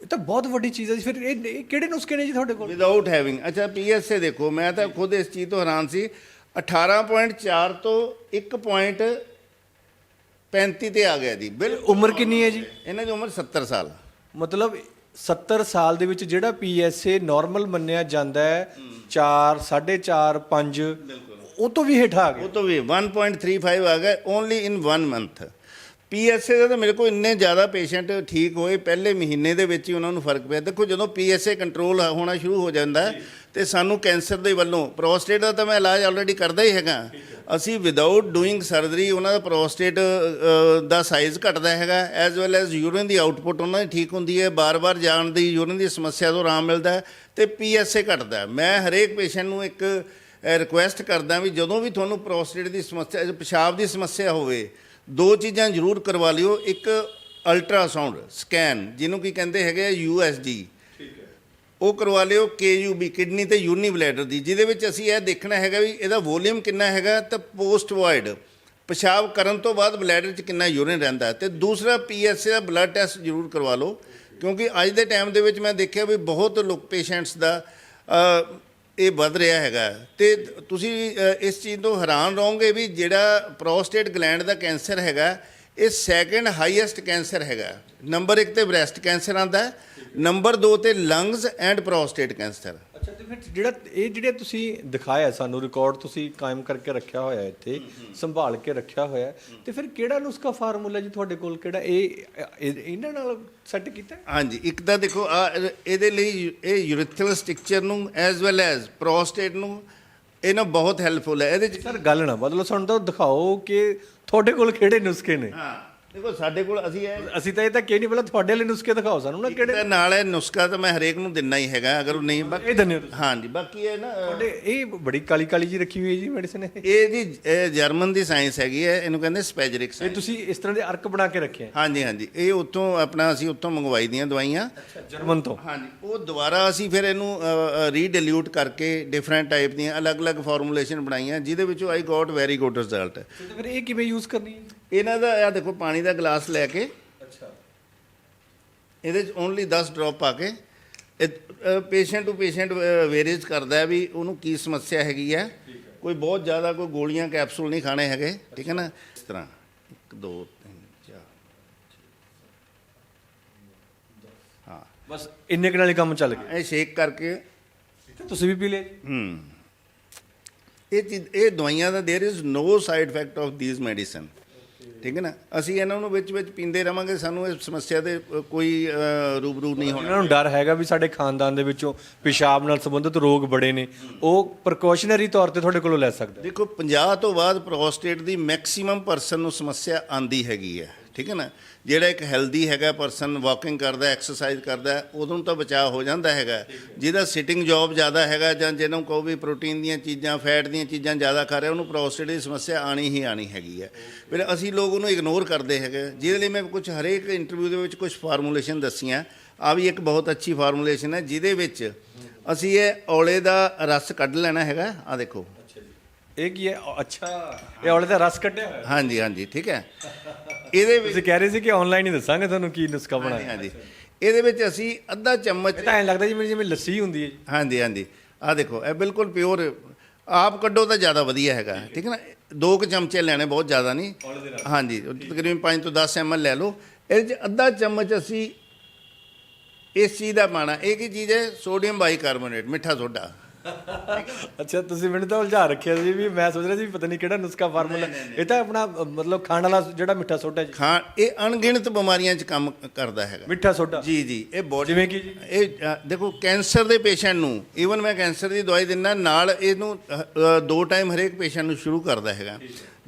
ਇਹ ਤਾਂ ਬਹੁਤ ਵੱਡੀ ਚੀਜ਼ ਹੈ ਜੀ। ਫਿਰ ਇਹ ਇਹ ਕਿਹੜੇ ਨੁਸਖੇ ਨੇ ਜੀ ਤੁਹਾਡੇ ਕੋਲ? ਵਿਦਆਊਟ ਹੈਵਿੰਗ ਅੱਛਾ ਪੀਐਸਏ ਦੇਖੋ ਮੈਂ ਤਾਂ ਖੁਦ ਇਸ ਚੀਜ਼ ਤੋਂ ਹੈਰਾਨ ਸੀ। 18.4 ਤੋਂ 1.35 ਤੇ ਆ ਗਿਆ ਜੀ ਬਿਲਕੁਲ। ਉਮਰ ਕਿੰਨੀ ਹੈ ਜੀ? ਇਹਨਾਂ ਦੀ ਉਮਰ 70 ਸਾਲ ਮਤਲਬ 70 ਸਾਲ ਦੇ ਵਿੱਚ ਜਿਹੜਾ ਪੀਐਸਏ ਨਾਰਮਲ ਮੰਨਿਆ ਜਾਂਦਾ ਹੈ 4 4.5 5 ਉਹ ਤੋਂ ਵੀ ਹੇਠਾਂ ਆ ਗਿਆ। ਉਹ ਤੋਂ ਵੀ 1.35 ਆ ਗਿਆ ਓਨਲੀ ਇਨ 1 ਮੰਥ ਪੀਐਸਏ ਦਾ ਤਾਂ ਮੇਰੇ ਕੋਲ ਇੰਨੇ ਜ਼ਿਆਦਾ ਪੇਸ਼ੈਂਟ ਠੀਕ ਹੋਏ ਪਹਿਲੇ ਮਹੀਨੇ ਦੇ ਵਿੱਚ ਹੀ ਉਹਨਾਂ ਨੂੰ ਫ਼ਰਕ ਪਿਆ। ਦੇਖੋ ਜਦੋਂ ਪੀਐਸਏ ਕੰਟਰੋਲ ਹੋਣਾ ਸ਼ੁਰੂ ਹੋ ਜਾਂਦਾ ਹੈ, ਤੇ ਸਾਨੂੰ ਕੈਂਸਰ ਦੇ ਵੱਲੋਂ ਪ੍ਰੋਸਟੇਟ ਦਾ ਤਾਂ ਮੈਂ ਇਲਾਜ ਆਲਰੇਡੀ ਕਰਦਾ ਹੀ ਹੈਗਾ। ਅਸੀਂ ਵਿਦਆਊਟ ਡੂਇੰਗ ਸਰਜਰੀ ਉਹਨਾਂ ਦਾ ਪ੍ਰੋਸਟੇਟ ਦਾ ਸਾਈਜ਼ ਘਟਦਾ ਹੈਗਾ ਐਜ਼ ਵੈਲ ਐਜ਼ ਯੂਰਿਨ ਦੀ ਆਊਟਪੁੱਟ ਉਹਨਾਂ ਦੀ ਠੀਕ ਹੁੰਦੀ ਹੈ। ਬਾਰ-ਬਾਰ ਜਾਣ ਦੀ ਯੂਰਿਨ ਦੀ ਸਮੱਸਿਆ ਤੋਂ ਆਰਾਮ ਮਿਲਦਾ ਹੈ ਤੇ ਪੀਐਸਏ ਘਟਦਾ ਹੈ। ਮੈਂ ਹਰੇਕ ਪੇਸ਼ੈਂਟ ਨੂੰ ਇੱਕ ਰਿਕੁਐਸਟ ਕਰਦਾ ਵੀ ਜਦੋਂ ਵੀ ਤੁਹਾਨੂੰ ਪ੍ਰੋਸਟੇਟ ਦੀ ਸਮੱਸਿਆ ਪਿਸ਼ਾਬ ਦੀ ਸਮੱਸਿਆ ਹੋਵੇ ਦੋ ਚੀਜ਼ਾਂ ਜ਼ਰੂਰ ਕਰਵਾ ਲਿਓ। ਇੱਕ ਅਲਟਰਾਸਾਊਂਡ ਸਕੈਨ ਜਿਹਨੂੰ ਕੀ ਕਹਿੰਦੇ ਹੈਗੇ ਆ ਯੂਐਸਜੀ ਉਹ ਕਰਵਾ ਲਿਓ ਕੇਯੂਬੀ ਕਿਡਨੀ ਤੇ ਯੂਨੀ ਬਲੈਡਰ ਦੀ ਜਿਹਦੇ ਵਿੱਚ ਅਸੀਂ ਇਹ ਦੇਖਣਾ ਹੈਗਾ ਵੀ ਇਹਦਾ ਵੋਲਿਊਮ ਕਿੰਨਾ ਹੈਗਾ ਤਾਂ ਪੋਸਟ ਵਾਇਡ ਪਿਸ਼ਾਬ ਕਰਨ ਤੋਂ ਬਾਅਦ ਬਲੈਡਰ 'ਚ ਕਿੰਨਾ ਯੂਰਿਨ ਰਹਿੰਦਾ ਤੇ ਦੂਸਰਾ ਪੀਐਸਏ ਦਾ ਬਲੱਡ ਟੈਸਟ ਜ਼ਰੂਰ ਕਰਵਾ ਲਓ ਕਿਉਂਕਿ ਅੱਜ ਦੇ ਟਾਈਮ ਦੇ ਵਿੱਚ ਮੈਂ ਦੇਖਿਆ ਵੀ ਬਹੁਤ ਲੋਕ ਪੇਸ਼ੈਂਟਸ ਦਾ ਇਹ ਵੱਧ ਰਿਹਾ ਹੈਗਾ। ਤੇ ਤੁਸੀਂ ਅ, ਇਸ ਚੀਜ਼ ਤੋਂ ਹੈਰਾਨ ਰਹੋਗੇ ਵੀ ਜਿਹੜਾ ਪ੍ਰੋਸਟੇਟ ਗਲੈਂਡ ਦਾ ਕੈਂਸਰ ਹੈਗਾ ਇਹ ਸੈਕੰਡ ਹਾਈਐਸਟ ਕੈਂਸਰ ਹੈਗਾ। ਨੰਬਰ 1 ਤੇ ਬ੍ਰੈਸਟ ਕੈਂਸਰ ਆਂਦਾ ਹੈ ਨੰਬਰ 2 ਤੇ ਲੰਗਸ ਐਂਡ ਪ੍ਰੋਸਟੇਟ ਕੈਂਸਰ। ਅੱਛਾ ਤੇ ਫਿਰ ਜਿਹੜਾ ਇਹ ਜਿਹੜੇ ਤੁਸੀਂ ਦਿਖਾਇਆ ਸਾਨੂੰ ਰਿਕਾਰਡ ਤੁਸੀਂ ਕਾਇਮ ਕਰਕੇ ਰੱਖਿਆ ਹੋਇਆ ਇੱਥੇ ਸੰਭਾਲ ਕੇ ਰੱਖਿਆ ਹੋਇਆ ਤੇ ਫਿਰ ਕਿਹੜਾ ਨੁਸਖਾ ਫਾਰਮੂਲਾ ਜੀ ਤੁਹਾਡੇ ਕੋਲ? ਕਿਹੜਾ ਇਹ ਇਹ- ਇਹਨਾਂ ਨਾਲ ਸੈੱਟ ਕੀਤਾ? ਹਾਂਜੀ ਇੱਕ ਤਾਂ ਦੇਖੋ ਆ ਇਹਦੇ ਲਈ ਇਹ ਯੂਰੀਥਰਲ ਸਟ੍ਰਕਚਰ ਨੂੰ ਐਜ਼ ਵੈਲ ਐਜ਼ ਪ੍ਰੋਸਟੇਟ ਨੂੰ ਇਹ ਨਾ ਬਹੁਤ ਹੈਲਪਫੁਲ ਹੈ। ਇਹਦੇ ਚ ਸਰ ਗੱਲ ਨਾ ਬਦਲੋ ਸਾਨੂੰ ਤਾਂ ਦਿਖਾਓ ਕਿ ਤੁਹਾਡੇ ਕੋਲ ਕਿਹੜੇ ਨੁਸਖੇ ਨੇ। ਹਾਂ। ਦੇਖੋ ਸਾਡੇ ਕੋਲ ਅਸੀਂ ਇਹ ਅਸੀਂ ਤਾਂ ਇਹ ਤਾਂ ਕਹਿ ਨਹੀਂ ਪਹਿਲਾਂ ਤੁਹਾਡੇ ਵਾਲੇ ਨੁਸਖੇ ਦਿਖਾਓ ਸਾਨੂੰ ਨਾ ਕਿਹੜੇ ਇਹਦੇ ਨਾਲ ਇਹ ਨੁਸਖਾ ਤਾਂ ਮੈਂ ਹਰੇਕ ਨੂੰ ਦਿੰਨਾ ਹੀ ਹੈਗਾ ਅਗਰ ਉਹ ਨਹੀਂ ਬਾਕੀ ਇਹ ਦੰਨੇ ਤੁਸੀਂ? ਹਾਂਜੀ ਬਾਕੀ ਇਹ ਨਾ ਤੁਹਾਡੇ ਇਹ ਬੜੀ ਕਾਲੀ ਕਾਲੀ ਜੀ ਰੱਖੀ ਹੋਈ ਹੈ ਜੀ ਮੈਡੀਸਨ ਇਹ। ਇਹ ਜੀ ਇਹ ਜਰਮਨ ਦੀ ਸਾਇੰਸ ਹੈਗੀ ਹੈ ਇਹਨੂੰ ਕਹਿੰਦੇ ਸਪੈਜਰਿਕ ਇਹ ਸਾਇੰਸ ਤੁਸੀਂ ਇਸ ਤਰ੍ਹਾਂ ਦੇ ਅਰਕ ਬਣਾ ਕੇ ਰੱਖੇ ਆ? ਹਾਂਜੀ ਹਾਂਜੀ ਇਹ ਉੱਥੋਂ ਆਪਣਾ ਅਸੀਂ ਉੱਥੋਂ ਮੰਗਵਾਈ ਦੀਆਂ ਦਵਾਈਆਂ ਜਰਮਨ ਤੋਂ? ਹਾਂਜੀ ਉਹ ਦੁਬਾਰਾ ਅਸੀਂ ਫਿਰ ਇਹਨੂੰ ਰੀਡਿਲੂਟ ਕਰਕੇ ਡਿਫਰੈਂਟ ਟਾਈਪ ਦੀਆਂ ਅਲੱਗ-ਅਲੱਗ ਫਾਰਮੂਲੇਸ਼ਨ ਬਣਾਈਆਂ ਜਿਹਦੇ ਵਿੱਚੋਂ I got very good result ਤੇ ਫਿਰ ਇਹ ਕਿਵੇਂ ਯੂਜ਼ ਕਰਨੀ ਹੈ? ਇਹਨਾਂ ਦਾ ਇਹ ਦੇਖੋ ਪਾਣੀ ਦਾ ਗਲਾਸ ਲੈ ਕੇ ਅੱਛਾ ਇਹਦੇ ਚ ਓਨਲੀ 10 ਡ੍ਰੌਪ ਪਾ ਕੇ ਪੇਸ਼ੈਂਟ ਟੂ ਪੇਸ਼ੈਂਟ ਵੇਰੀਜ਼ ਕਰਦਾ ਹੈ ਵੀ ਉਹਨੂੰ ਕੀ ਸਮੱਸਿਆ ਹੈਗੀ ਹੈ ਕੋਈ ਬਹੁਤ ਜ਼ਿਆਦਾ ਕੋਈ ਗੋਲੀਆਂ ਕੈਪਸੂਲ ਨਹੀਂ ਖਾਣੇ ਹੈਗੇ ਠੀਕ ਹੈ ਨਾ ਇਸ ਤਰ੍ਹਾਂ 1 2 3 4 ਬਸ ਇੰਨੇ ਕੁ ਨਾਲ ਹੀ ਕੰਮ ਚੱਲ ਗਿਆ ਇਹ ਸ਼ੇਕ ਕਰਕੇ ਤੇ ਤੁਸੀਂ ਵੀ ਪੀ ਲਿਆ ਜੀ ਹੂੰ ਇਹ ਚੀਜ਼ ਇਹ ਦਵਾਈਆਂ ਦਾ there is no side effect of this medicine ਠੀਕ ਹੈ ਨਾ? ਅਸੀਂ ਇਹਨਾਂ ਨੂੰ ਵਿੱਚ ਵਿੱਚ ਪੀਂਦੇ ਰਵਾਂਗੇ ਸਾਨੂੰ ਇਹ ਸਮੱਸਿਆ ਦੇ ਕੋਈ ਰੂਬਰੂ ਨਹੀਂ ਹੋਣਾ। ਇਹਨਾਂ ਨੂੰ ਡਰ ਹੈਗਾ ਵੀ ਸਾਡੇ ਖਾਨਦਾਨ ਦੇ ਵਿੱਚੋਂ ਪਿਸ਼ਾਬ ਨਾਲ ਸੰਬੰਧਿਤ ਰੋਗ ਬੜੇ ਨੇ। ਉਹ ਪ੍ਰੀਕਾਸ਼ਨਰੀ ਤੌਰ ਤੇ ਤੁਹਾਡੇ ਕੋਲੋਂ ਲੈ ਸਕਦਾ। ਦੇਖੋ 50 ਤੋਂ ਬਾਅਦ ਪ੍ਰੋਸਟੇਟ ਦੀ ਮੈਕਸਿਮਮ ਪਰਸਨ ਨੂੰ ਸਮੱਸਿਆ ਆਂਦੀ ਹੈਗੀ ਹੈ। ਠੀਕ ਹੈ ਨਾ? ਜਿਹੜਾ ਇੱਕ ਹੈਲਦੀ ਹੈਗਾ ਪਰਸਨ ਵਾਕਿੰਗ ਕਰਦਾ ਐਕਸਰਸਾਈਜ਼ ਕਰਦਾ ਹੈ, ਉਦੋਂ ਤਾਂ ਬਚਾਅ ਹੋ ਜਾਂਦਾ ਹੈਗਾ। ਜਿਹਦਾ ਸਿਟਿੰਗ ਜੌਬ ਜ਼ਿਆਦਾ ਹੈਗਾ ਜਾਂ ਜਿਹਨੂੰ ਕਹੋ ਵੀ ਪ੍ਰੋਟੀਨ ਦੀਆਂ ਚੀਜ਼ਾਂ ਫੈਟ ਦੀਆਂ ਚੀਜ਼ਾਂ ਜ਼ਿਆਦਾ ਖਾ ਰਿਹਾ ਉਹਨੂੰ ਪ੍ਰੋਸਟੇਟ ਦੀ ਸਮੱਸਿਆ ਆਣੀ ਹੀ ਆਣੀ ਹੈਗੀ ਹੈ। ਫਿਰ ਅਸੀਂ ਲੋਕ ਉਹਨੂੰ ਇਗਨੋਰ ਕਰਦੇ ਹੈਗੇ। ਜਿਹਦੇ ਲਈ ਮੈਂ ਕੁਝ ਹਰੇਕ ਇੰਟਰਵਿਊ ਦੇ ਵਿੱਚ ਕੁਝ ਫਾਰਮੂਲੇਸ਼ਨ ਦੱਸੀਆਂ। ਆ ਵੀ ਇੱਕ ਬਹੁਤ ਅੱਛੀ ਫਾਰਮੂਲੇਸ਼ਨ ਹੈ ਜਿਹਦੇ ਵਿੱਚ ਅਸੀਂ ਇਹ ਔਲੇ ਦਾ ਰਸ ਕੱਢ ਲੈਣਾ ਹੈਗਾ। ਆ ਦੇਖੋ। ਇਹ ਕੀ ਹੈ? ਅੱਛਾ। ਇਹ ਔਲੇ ਦਾ ਰਸ ਕੱਢਿਆ ਹੋਇਆ। ਹਾਂਜੀ ਹਾਂਜੀ ਠੀਕ ਹੈ। ਇਹਦੇ ਵਿੱਚ ਤੁਸੀਂ ਕਹਿ ਰਹੇ ਸੀ ਕਿ ਆਨਲਾਈਨ ਹੀ ਦੱਸਾਂਗੇ ਤੁਹਾਨੂੰ ਕੀ ਨੁਸਖਾ ਹਾਂਜੀ ਬਣਾਇਆ। ਹਾਂਜੀ ਇਹਦੇ ਵਿੱਚ ਅਸੀਂ ਅੱਧਾ ਚਮਚ ਇਹ ਤਾਂ ਐਂ ਲੱਗਦਾ ਜਿਵੇਂ ਜਿਵੇਂ ਲੱਸੀ ਹੁੰਦੀ ਹੈ। ਜੀ ਹਾਂਜੀ ਹਾਂਜੀ। ਆ ਦੇਖੋ ਇਹ ਬਿਲਕੁਲ ਪਿਓਰ ਆਪ ਕੱਢੋ ਤਾਂ ਜ਼ਿਆਦਾ ਵਧੀਆ ਹੈਗਾ ਠੀਕ ਹੈ ਨਾ? ਦੋ ਕੁ ਚਮਚੇ ਲੈਣੇ ਬਹੁਤ ਜ਼ਿਆਦਾ ਨਹੀਂ। ਹਾਂਜੀ ਤਕਰੀਬਨ 5 ਤੋਂ 10 ml ਲੈ ਲਓ। ਇਹਦੇ ਚ ਅੱਧਾ ਚਮਚ ਅਸੀਂ ਇਸ ਚੀਜ਼ ਦਾ ਪਾਣਾ ਇਹ ਕੀ ਚੀਜ਼ ਹੈ? ਸੋਡੀਅਮ ਬਾਈਕਾਰਬੋਨੇਟ ਮਿੱਠਾ ਸੋਡਾ। ਅੱਛਾ ਤੁਸੀਂ ਮੈਨੂੰ ਤਾਂ ਉਲਝਾ ਰੱਖਿਆ ਸੀ ਵੀ ਮੈਂ ਸੋਚ ਰਿਹਾ ਸੀ ਪਤਾ ਨਹੀਂ ਕਿਹੜਾ ਨੁਸਖਾ ਫਾਰਮੂਲਾ ਇਹ ਤਾਂ ਆਪਣਾ ਮਤਲਬ ਖਾਣ ਵਾਲਾ ਜਿਹੜਾ ਮਿੱਠਾ ਸੋਡਾ ਜੀ। ਖਾਣ ਇਹ ਅਣਗਿਣਤ ਬਿਮਾਰੀਆਂ 'ਚ ਕੰਮ ਕਰਦਾ ਹੈਗਾ। ਮਿੱਠਾ ਸੋਡਾ? ਜੀ ਜੀ ਇਹ ਬੋਡੀ ਜਿਵੇਂ ਕਿ ਜੀ? ਇਹ ਦੇਖੋ ਕੈਂਸਰ ਦੇ ਪੇਸ਼ੈਂਟ ਨੂੰ ਈਵਨ ਮੈਂ ਕੈਂਸਰ ਦੀ ਦਵਾਈ ਦਿੰਦਾ ਨਾਲ ਇਹਨੂੰ ਦੋ ਟਾਈਮ ਹਰੇਕ ਪੇਸ਼ੈਂਟ ਨੂੰ ਸ਼ੁਰੂ ਕਰਦਾ ਹੈਗਾ।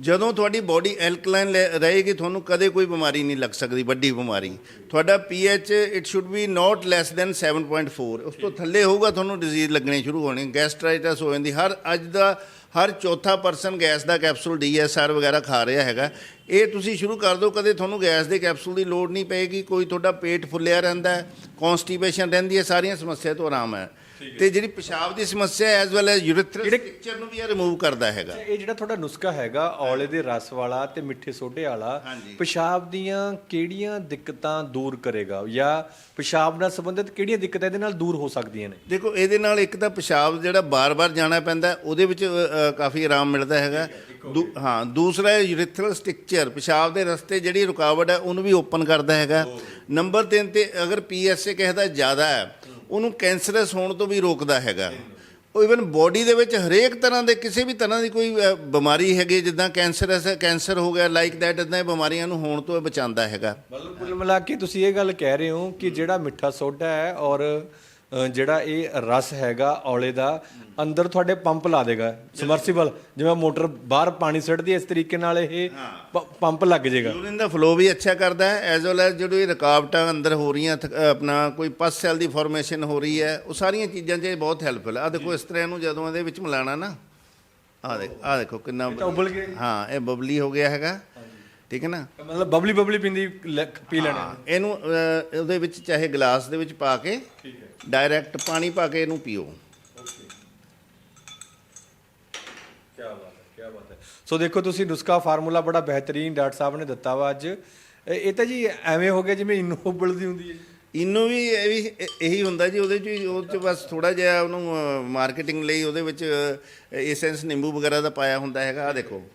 ਜਦੋਂ ਤੁਹਾਡੀ ਬਾਡੀ ਐਲਕਲਾਈਨ ਰਹੇਗੀ ਤੁਹਾਨੂੰ ਕਦੇ ਕੋਈ ਬਿਮਾਰੀ ਨਹੀਂ ਲੱਗ ਸਕਦੀ ਵੱਡੀ ਬਿਮਾਰੀ। ਤੁਹਾਡਾ pH it should be not less than 7.4 ਉਸ ਤੋਂ ਥੱਲੇ ਹੋਊਗਾ ਤੁਹਾਨੂੰ ਡਿਜ਼ੀਜ਼ ਲੱਗਣੀ ਸ਼ੁਰੂ ਹੋਣੀ। ਗੈਸਟ੍ਰਾਈਟਸ ਹੋ ਜਾਂਦੀ। ਹਰ ਅੱਜ ਦਾ ਹਰ ਚੌਥਾ ਪਰਸਨ ਗੈਸ ਦਾ ਕੈਪਸੂਲ ਡੀਐਸਆਰ ਵਗੈਰਾ ਖਾ ਰਿਹਾ ਹੈਗਾ। ਇਹ ਤੁਸੀਂ ਸ਼ੁਰੂ ਕਰ ਦਿਓ ਕਦੇ ਤੁਹਾਨੂੰ ਗੈਸ ਦੇ ਕੈਪਸੂਲ ਦੀ ਲੋੜ ਨਹੀਂ ਪਏਗੀ। ਕੋਈ ਤੁਹਾਡਾ ਪੇਟ ਫੁੱਲਿਆ ਰਹਿੰਦਾ ਹੈ ਕਨਸਟੀਪੇਸ਼ਨ ਰਹਿੰਦੀ ਹੈ ਸਾਰੀਆਂ ਸਮੱਸਿਆ ਤੋਂ ਆਰਾਮ ਹੈ। ਤੇ ਜਿਹੜੀ ਪਿਸ਼ਾਬ ਦੀ ਸਮੱਸਿਆ as well as urethral structure ਨੂੰ ਵੀ ਇਹ ਰਿਮੂਵ ਕਰਦਾ ਹੈਗਾ। ਇਹ ਜਿਹੜਾ ਤੁਹਾਡਾ ਨੁਸਖਾ ਹੈਗਾ ਔਲੇ ਦੇ ਰਸ ਵਾਲਾ ਤੇ ਮਿੱਠੇ ਸੋਡੇ ਵਾਲਾ। ਪਿਸ਼ਾਬ ਦੀਆਂ ਕਿਹੜੀਆਂ ਦਿੱਕਤਾਂ ਦੂਰ ਕਰੇਗਾ? ਜਾਂ ਪਿਸ਼ਾਬ ਨਾਲ ਸੰਬੰਧਿਤ ਕਿਹੜੀਆਂ ਦਿੱਕਤਾਂ ਇਹਦੇ ਨਾਲ ਦੂਰ ਹੋ ਸਕਦੀਆਂ ਨੇ? ਦੇਖੋ ਇਹਦੇ ਨਾਲ ਇੱਕ ਤਾਂ ਪਿਸ਼ਾਬ ਜਿਹੜਾ ਬਾਰ-ਬਾਰ ਜਾਣਾ ਪੈਂਦਾ ਉਹਦੇ ਵਿੱਚ ਕਾਫੀ ਆਰਾਮ ਮਿਲਦਾ ਹੈਗਾ। ਦੂ- ਹਾਂ ਦੂਸਰਾ ਹੈ ਯੂਰੀਥਰਲ ਸਟ੍ਰਕਚਰ। ਪਿਸ਼ਾਬ ਦੇ ਰਸਤੇ ਜਿਹੜੀ ਰੁਕਾਵਟ ਹੈ ਉਹਨੂੰ ਵੀ ਓਪਨ ਕਰਦਾ ਹੈਗਾ। ਨੰਬਰ 3 ਤੇ ਅਗਰ ਪੀਐਸਏ ਕਿਸੇ ਦਾ ਜ਼ਿਆਦਾ ਹੈ ਉਹਨੂੰ ਕੈਂਸਰਸ ਹੋਣ ਤੋਂ ਵੀ ਰੋਕਦਾ ਹੈਗਾ। ਉਹ ਇਵਨ ਬਾਡੀ ਦੇ ਵਿੱਚ ਹਰੇਕ ਤਰ੍ਹਾਂ ਦੇ ਕਿਸੇ ਵੀ ਤਰ੍ਹਾਂ ਦੀ ਕੋਈ ਬਿਮਾਰੀ ਹੈਗੀ, ਜਿੱਦਾਂ ਕੈਂਸਰਸ ਕੈਂਸਰ ਹੋ ਗਿਆ ਲਾਈਕ ਦੈਟ ਇਦਾਂ ਇਹ ਬਿਮਾਰੀਆਂ ਨੂੰ ਹੋਣ ਤੋਂ ਇਹ ਬਚਾਉਂਦਾ ਹੈਗਾ। ਮਤਲਬ ਕੁੱਲ ਮਿਲਾ ਕੇ ਤੁਸੀਂ ਇਹ ਗੱਲ ਕਹਿ ਰਹੇ ਹੋ ਕਿ ਜਿਹੜਾ ਮਿੱਠਾ ਸੋਡਾ ਹੈ ਔਰ ਜਿਹੜਾ ਇਹ ਰਸ ਹੈਗਾ ਔਲੇ ਦਾ ਅੰਦਰ ਤੁਹਾਡੇ ਪੰਪ ਲਾ ਦੇਗਾ ਸਮਰਸੀਬਲ ਜਿਵੇਂ ਮੋਟਰ ਬਾਹਰ ਪਾਣੀ ਸਿੱਟਦੀ ਹੈ, ਇਸ ਤਰੀਕੇ ਨਾਲ ਇਹ ਪੰਪ ਲੱਗ ਜਾਏਗਾ। ਯੂਰਿਨ ਦਾ ਫਲੋ ਵੀ ਅੱਛਾ ਕਰਦਾ ਹੈ ਐਜ਼ ਵੈਲ ਐਜ਼ ਜਿਹੜੀ ਰੁਕਾਵਟਾਂ ਅੰਦਰ ਹੋ ਰਹੀਆਂ ਆਪਣਾ ਕੋਈ ਪਸ ਸੈਲ ਦੀ ਫਾਰਮੇਸ਼ਨ ਹੋ ਰਹੀ ਹੈ ਉਹ ਸਾਰੀਆਂ ਚੀਜ਼ਾਂ 'ਚ ਬਹੁਤ ਹੈਲਪਫੁਲ ਹੈ। ਆ ਦੇਖੋ ਇਸ ਤਰ੍ਹਾਂ ਇਹਨੂੰ ਜਦੋਂ ਇਹਦੇ ਵਿੱਚ ਮਿਲਾਣਾ ਨਾ ਆ ਦੇਖ ਆ ਦੇਖੋ ਕਿੰਨਾ ਉਬਲ ਹਾਂ ਇਹ ਬਬਲੀ ਹੋ ਗਿਆ ਹੈਗਾ ਠੀਕ ਹੈ ਨਾ? ਮਤਲਬ ਬਬਲੀ ਬਬਲੀ ਪਿੰਦੀ ਪੀ ਲੈਣਾ। ਹਾਂ, ਇਹਨੂੰ ਉਹਦੇ ਵਿੱਚ ਚਾਹੇ ਗਲਾਸ ਦੇ ਵਿੱਚ ਪਾ ਕੇ ਡਾਇਰੈਕਟ ਪਾਣੀ ਪਾ ਕੇ ਇਹਨੂੰ ਪੀਓ। ਕੀ ਬਾਤ ਹੈ ਕੀ ਬਾਤ ਹੈ। ਸੋ ਦੇਖੋ ਤੁਸੀਂ ਨੁਸਖਾ ਫਾਰਮੂਲਾ ਬੜਾ ਬਿਹਤਰੀਨ ਡਾਕਟਰ ਸਾਹਿਬ ਨੇ ਦਿੱਤਾ ਵਾ ਅੱਜ। ਇਹ ਤਾਂ ਜੀ ਐਵੇਂ ਹੋ ਗਿਆ ਜਿਵੇਂ ਇਨੋ ਉਬਲਦੀ ਹੁੰਦੀ ਹੈ। ਜੀ। ਇਹਨੂੰ ਵੀ ਇਹ ਵੀ ਇਹ- ਹੁੰਦਾ ਜੀ ਉਹਦੇ ਚ ਉਹ ਚ ਬਸ ਥੋੜਾ ਜਿਹਾ ਉਹਨੂੰ ਮਾਰਕੀਟਿੰਗ ਲਈ ਉਹਦੇ ਵਿੱਚ ਐਸੈਂਸ ਨਿੰਬੂ ਵਗੈਰਾ ਦਾ ਪਾਇਆ ਹੁੰਦਾ ਹੈਗਾ ਆ ਦੇਖੋ।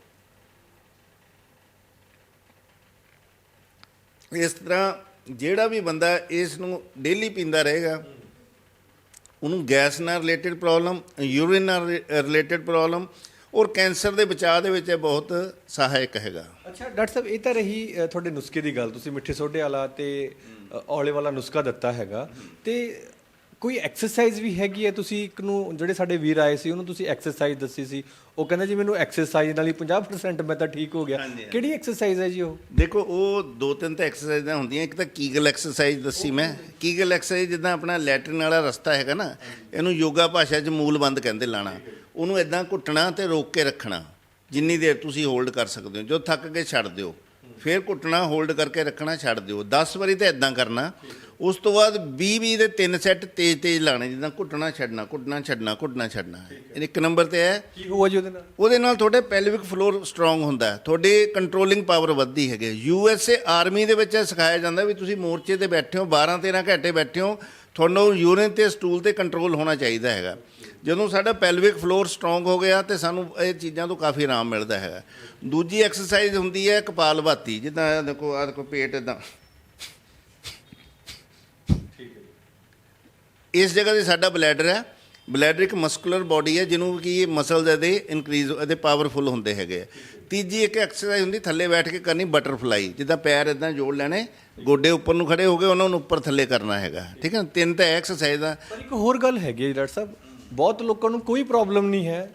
ਇਸ ਤਰ੍ਹਾਂ ਜਿਹੜਾ ਵੀ ਬੰਦਾ ਇਸ ਨੂੰ ਡੇਲੀ ਪੀਂਦਾ ਰਹੇਗਾ ਉਹਨੂੰ ਗੈਸ ਨਾਲ ਰਿਲੇਟਡ ਪ੍ਰੋਬਲਮ ਯੂਰਿਨ ਨਾਲ ਰਿਲੇਟਡ ਪ੍ਰੋਬਲਮ ਔਰ ਕੈਂਸਰ ਦੇ ਬਚਾਅ ਦੇ ਵਿੱਚ ਇਹ ਬਹੁਤ ਸਹਾਇਕ ਹੈਗਾ। ਅੱਛਾ ਡਾਕਟਰ ਸਾਹਿਬ ਇਹ ਤਾਂ ਰਹੀ ਅ, ਤੁਹਾਡੇ ਨੁਸਖੇ ਦੀ ਗੱਲ। ਤੁਸੀਂ ਮਿੱਠੇ ਸੋਡੇ ਵਾਲਾ ਤੇ ਅ, ਔਲੇ ਵਾਲਾ ਨੁਸਖਾ ਦਿੱਤਾ ਹੈਗਾ। ਤੇ ਕੋਈ ਐਕਸਰਸਾਈਜ਼ ਵੀ ਹੈਗੀ ਹੈ? ਤੁਸੀਂ ਇੱਕ ਨੂੰ ਜਿਹੜੇ ਸਾਡੇ ਵੀਰ ਆਏ ਸੀ ਉਹਨੂੰ ਤੁਸੀਂ ਐਕਸਰਸਾਈਜ਼ ਦੱਸੀ ਸੀ। ਉਹ ਕਹਿੰਦਾ ਜੀ ਮੈਨੂੰ ਐਕਸਰਸਾਈਜ਼ ਨਾਲ ਹੀ 50% ਮੈਂ ਤਾਂ ਠੀਕ ਹੋ ਗਿਆ। ਕਿਹੜੀ ਐਕਸਰਸਾਈਜ਼ ਹੈ ਜੀ ਉਹ? ਦੇਖੋ ਉਹ ਦੋ ਤਿੰਨ ਤਾਂ ਐਕਸਰਸਾਈਜ਼ਾਂ ਹੁੰਦੀਆਂ ਇੱਕ ਤਾਂ ਕੀਗਲ ਐਕਸਰਸਾਈਜ਼ ਦੱਸੀ ਮੈਂ। ਕੀਗਲ ਐਕਸਰਸਾਈਜ਼ ਜਿੱਦਾਂ ਆਪਣਾ ਲੈਟਰਿਨ ਵਾਲਾ ਰਸਤਾ ਹੈਗਾ ਨਾ ਇਹਨੂੰ ਯੋਗਾ ਭਾਸ਼ਾ 'ਚ ਮੂਲ ਬੰਦ ਕਹਿੰਦੇ ਲਾਣਾ। ਉਹਨੂੰ ਇਦਾਂ ਘੁੱਟਣਾ ਤੇ ਰੋਕ ਕੇ ਰੱਖਣਾ ਜਿੰਨੀ ਦੇਰ ਤੁਸੀਂ ਹੋਲਡ ਕਰ ਸਕਦੇ ਹੋ। ਜਦੋਂ ਥੱਕ ਕੇ ਛੱਡ ਦਿਓ ਫਿਰ ਘੁੱਟਣਾ ਹੋਲਡ ਕਰਕੇ ਰੱਖਣਾ ਛੱਡ ਦਿਓ। 10 ਵਾਰੀ ਤਾਂ ਇਦਾਂ ਕਰਨਾ। ਉਸ ਤੋਂ ਬਾਅਦ 20 20 ਦੇ ਤਿੰਨ ਸੈੱਟ ਤੇਜ਼ ਤੇਜ਼ ਲਾਣੇ ਜਿੱਦਾਂ ਘੁੱਟਣਾ ਛੱਡਣਾ ਘੁੱਟਣਾ ਛੱਡਣਾ ਘੁੱਟਣਾ ਛੱਡਣਾ। ਇਹ ਇੱਕ ਨੰਬਰ ਤੇ ਹੈ। ਕੀ ਹੋਊਗਾ ਜੀ ਉਹਦੇ ਨਾਲ? ਉਹਦੇ ਨਾਲ ਤੁਹਾਡੇ ਪੈਲਵਿਕ ਫਲੋਰ ਸਟਰੋਂਗ ਹੁੰਦਾ ਹੈ। ਤੁਹਾਡੀ ਕੰਟਰੋਲਿੰਗ ਪਾਵਰ ਵੱਧਦੀ ਹੈਗੀ ਯੂ ਐਸ ਏ ਆਰਮੀ ਦੇ ਵਿੱਚ ਇਹ ਸਿਖਾਇਆ ਜਾਂਦਾ ਵੀ ਤੁਸੀਂ ਮੋਰਚੇ ਤੇ ਬੈਠੇ ਹੋ 12 13 ਘੰਟੇ ਬੈਠੇ ਹੋ ਤੁਹਾਨੂੰ ਯੂਰਿਨ ਤੇ ਸਟੂਲ ਤੇ ਕੰਟਰੋਲ ਹੋਣਾ ਚਾਹੀਦਾ ਹੈਗਾ। ਜਦੋਂ ਸਾਡਾ ਪੈਲਵਿਕ ਫਲੋਰ ਸਟਰੋਂਗ ਹੋ ਗਿਆ ਤੇ ਸਾਨੂੰ ਇਹ ਚੀਜ਼ਾਂ ਤੋਂ ਕਾਫੀ ਆਰਾਮ ਮਿਲਦਾ ਹੈਗਾ। ਦੂਜੀ ਐਕਸਰਸਾਈਜ਼ ਹੁੰਦੀ ਹੈ ਕਪਾਲਭਾਤੀ ਜਿੱਦਾਂ ਦੇਖੋ ਆਹ ਦੇਖੋ ਪੇਟ ਇਦਾਂ ਇਸ ਜਗ੍ਹਾ ਤੇ ਸਾਡਾ ਬਲੈਡਰ ਹੈ। ਬਲੈਡਰ ਇੱਕ ਮਸਕੂਲਰ ਬਾਡੀ ਹੈ ਜਿਹਨੂੰ ਕਿ ਇਹ ਮਸਲਸ ਇਹਦੇ ਇਨਕਰੀਜ਼ ਇਹਦੇ ਪਾਵਰਫੁਲ ਹੁੰਦੇ ਹੈਗੇ ਆ। ਤੀਜੀ ਇੱਕ ਐਕਸਰਸਾਈਜ਼ ਹੁੰਦੀ ਥੱਲੇ ਬੈਠ ਕੇ ਕਰਨੀ ਬਟਰਫਲਾਈ ਜਿੱਦਾਂ ਪੈਰ ਇਦਾਂ ਜੋੜ ਲੈਣੇ ਗੋਡੇ ਉੱਪਰ ਨੂੰ ਖੜੇ ਹੋ ਗਏ ਉਹਨਾਂ ਨੂੰ ਉੱਪਰ ਥੱਲੇ ਕਰਨਾ ਹੈਗਾ। ਠੀਕ ਹੈ? ਤਿੰਨ ਤਾਂ ਐਕਸਰਸਾਈਜ਼ ਆ। ਪਰ ਇੱਕ ਹੋਰ ਗੱਲ ਹੈਗੀ ਹੈ ਜੀ ਡਾਕਟਰ ਸਾਹਿਬ। ਬਹੁਤ ਲੋਕਾਂ ਨੂੰ ਕੋਈ ਪ੍ਰੋਬਲਮ ਨਹੀਂ ਹੈ।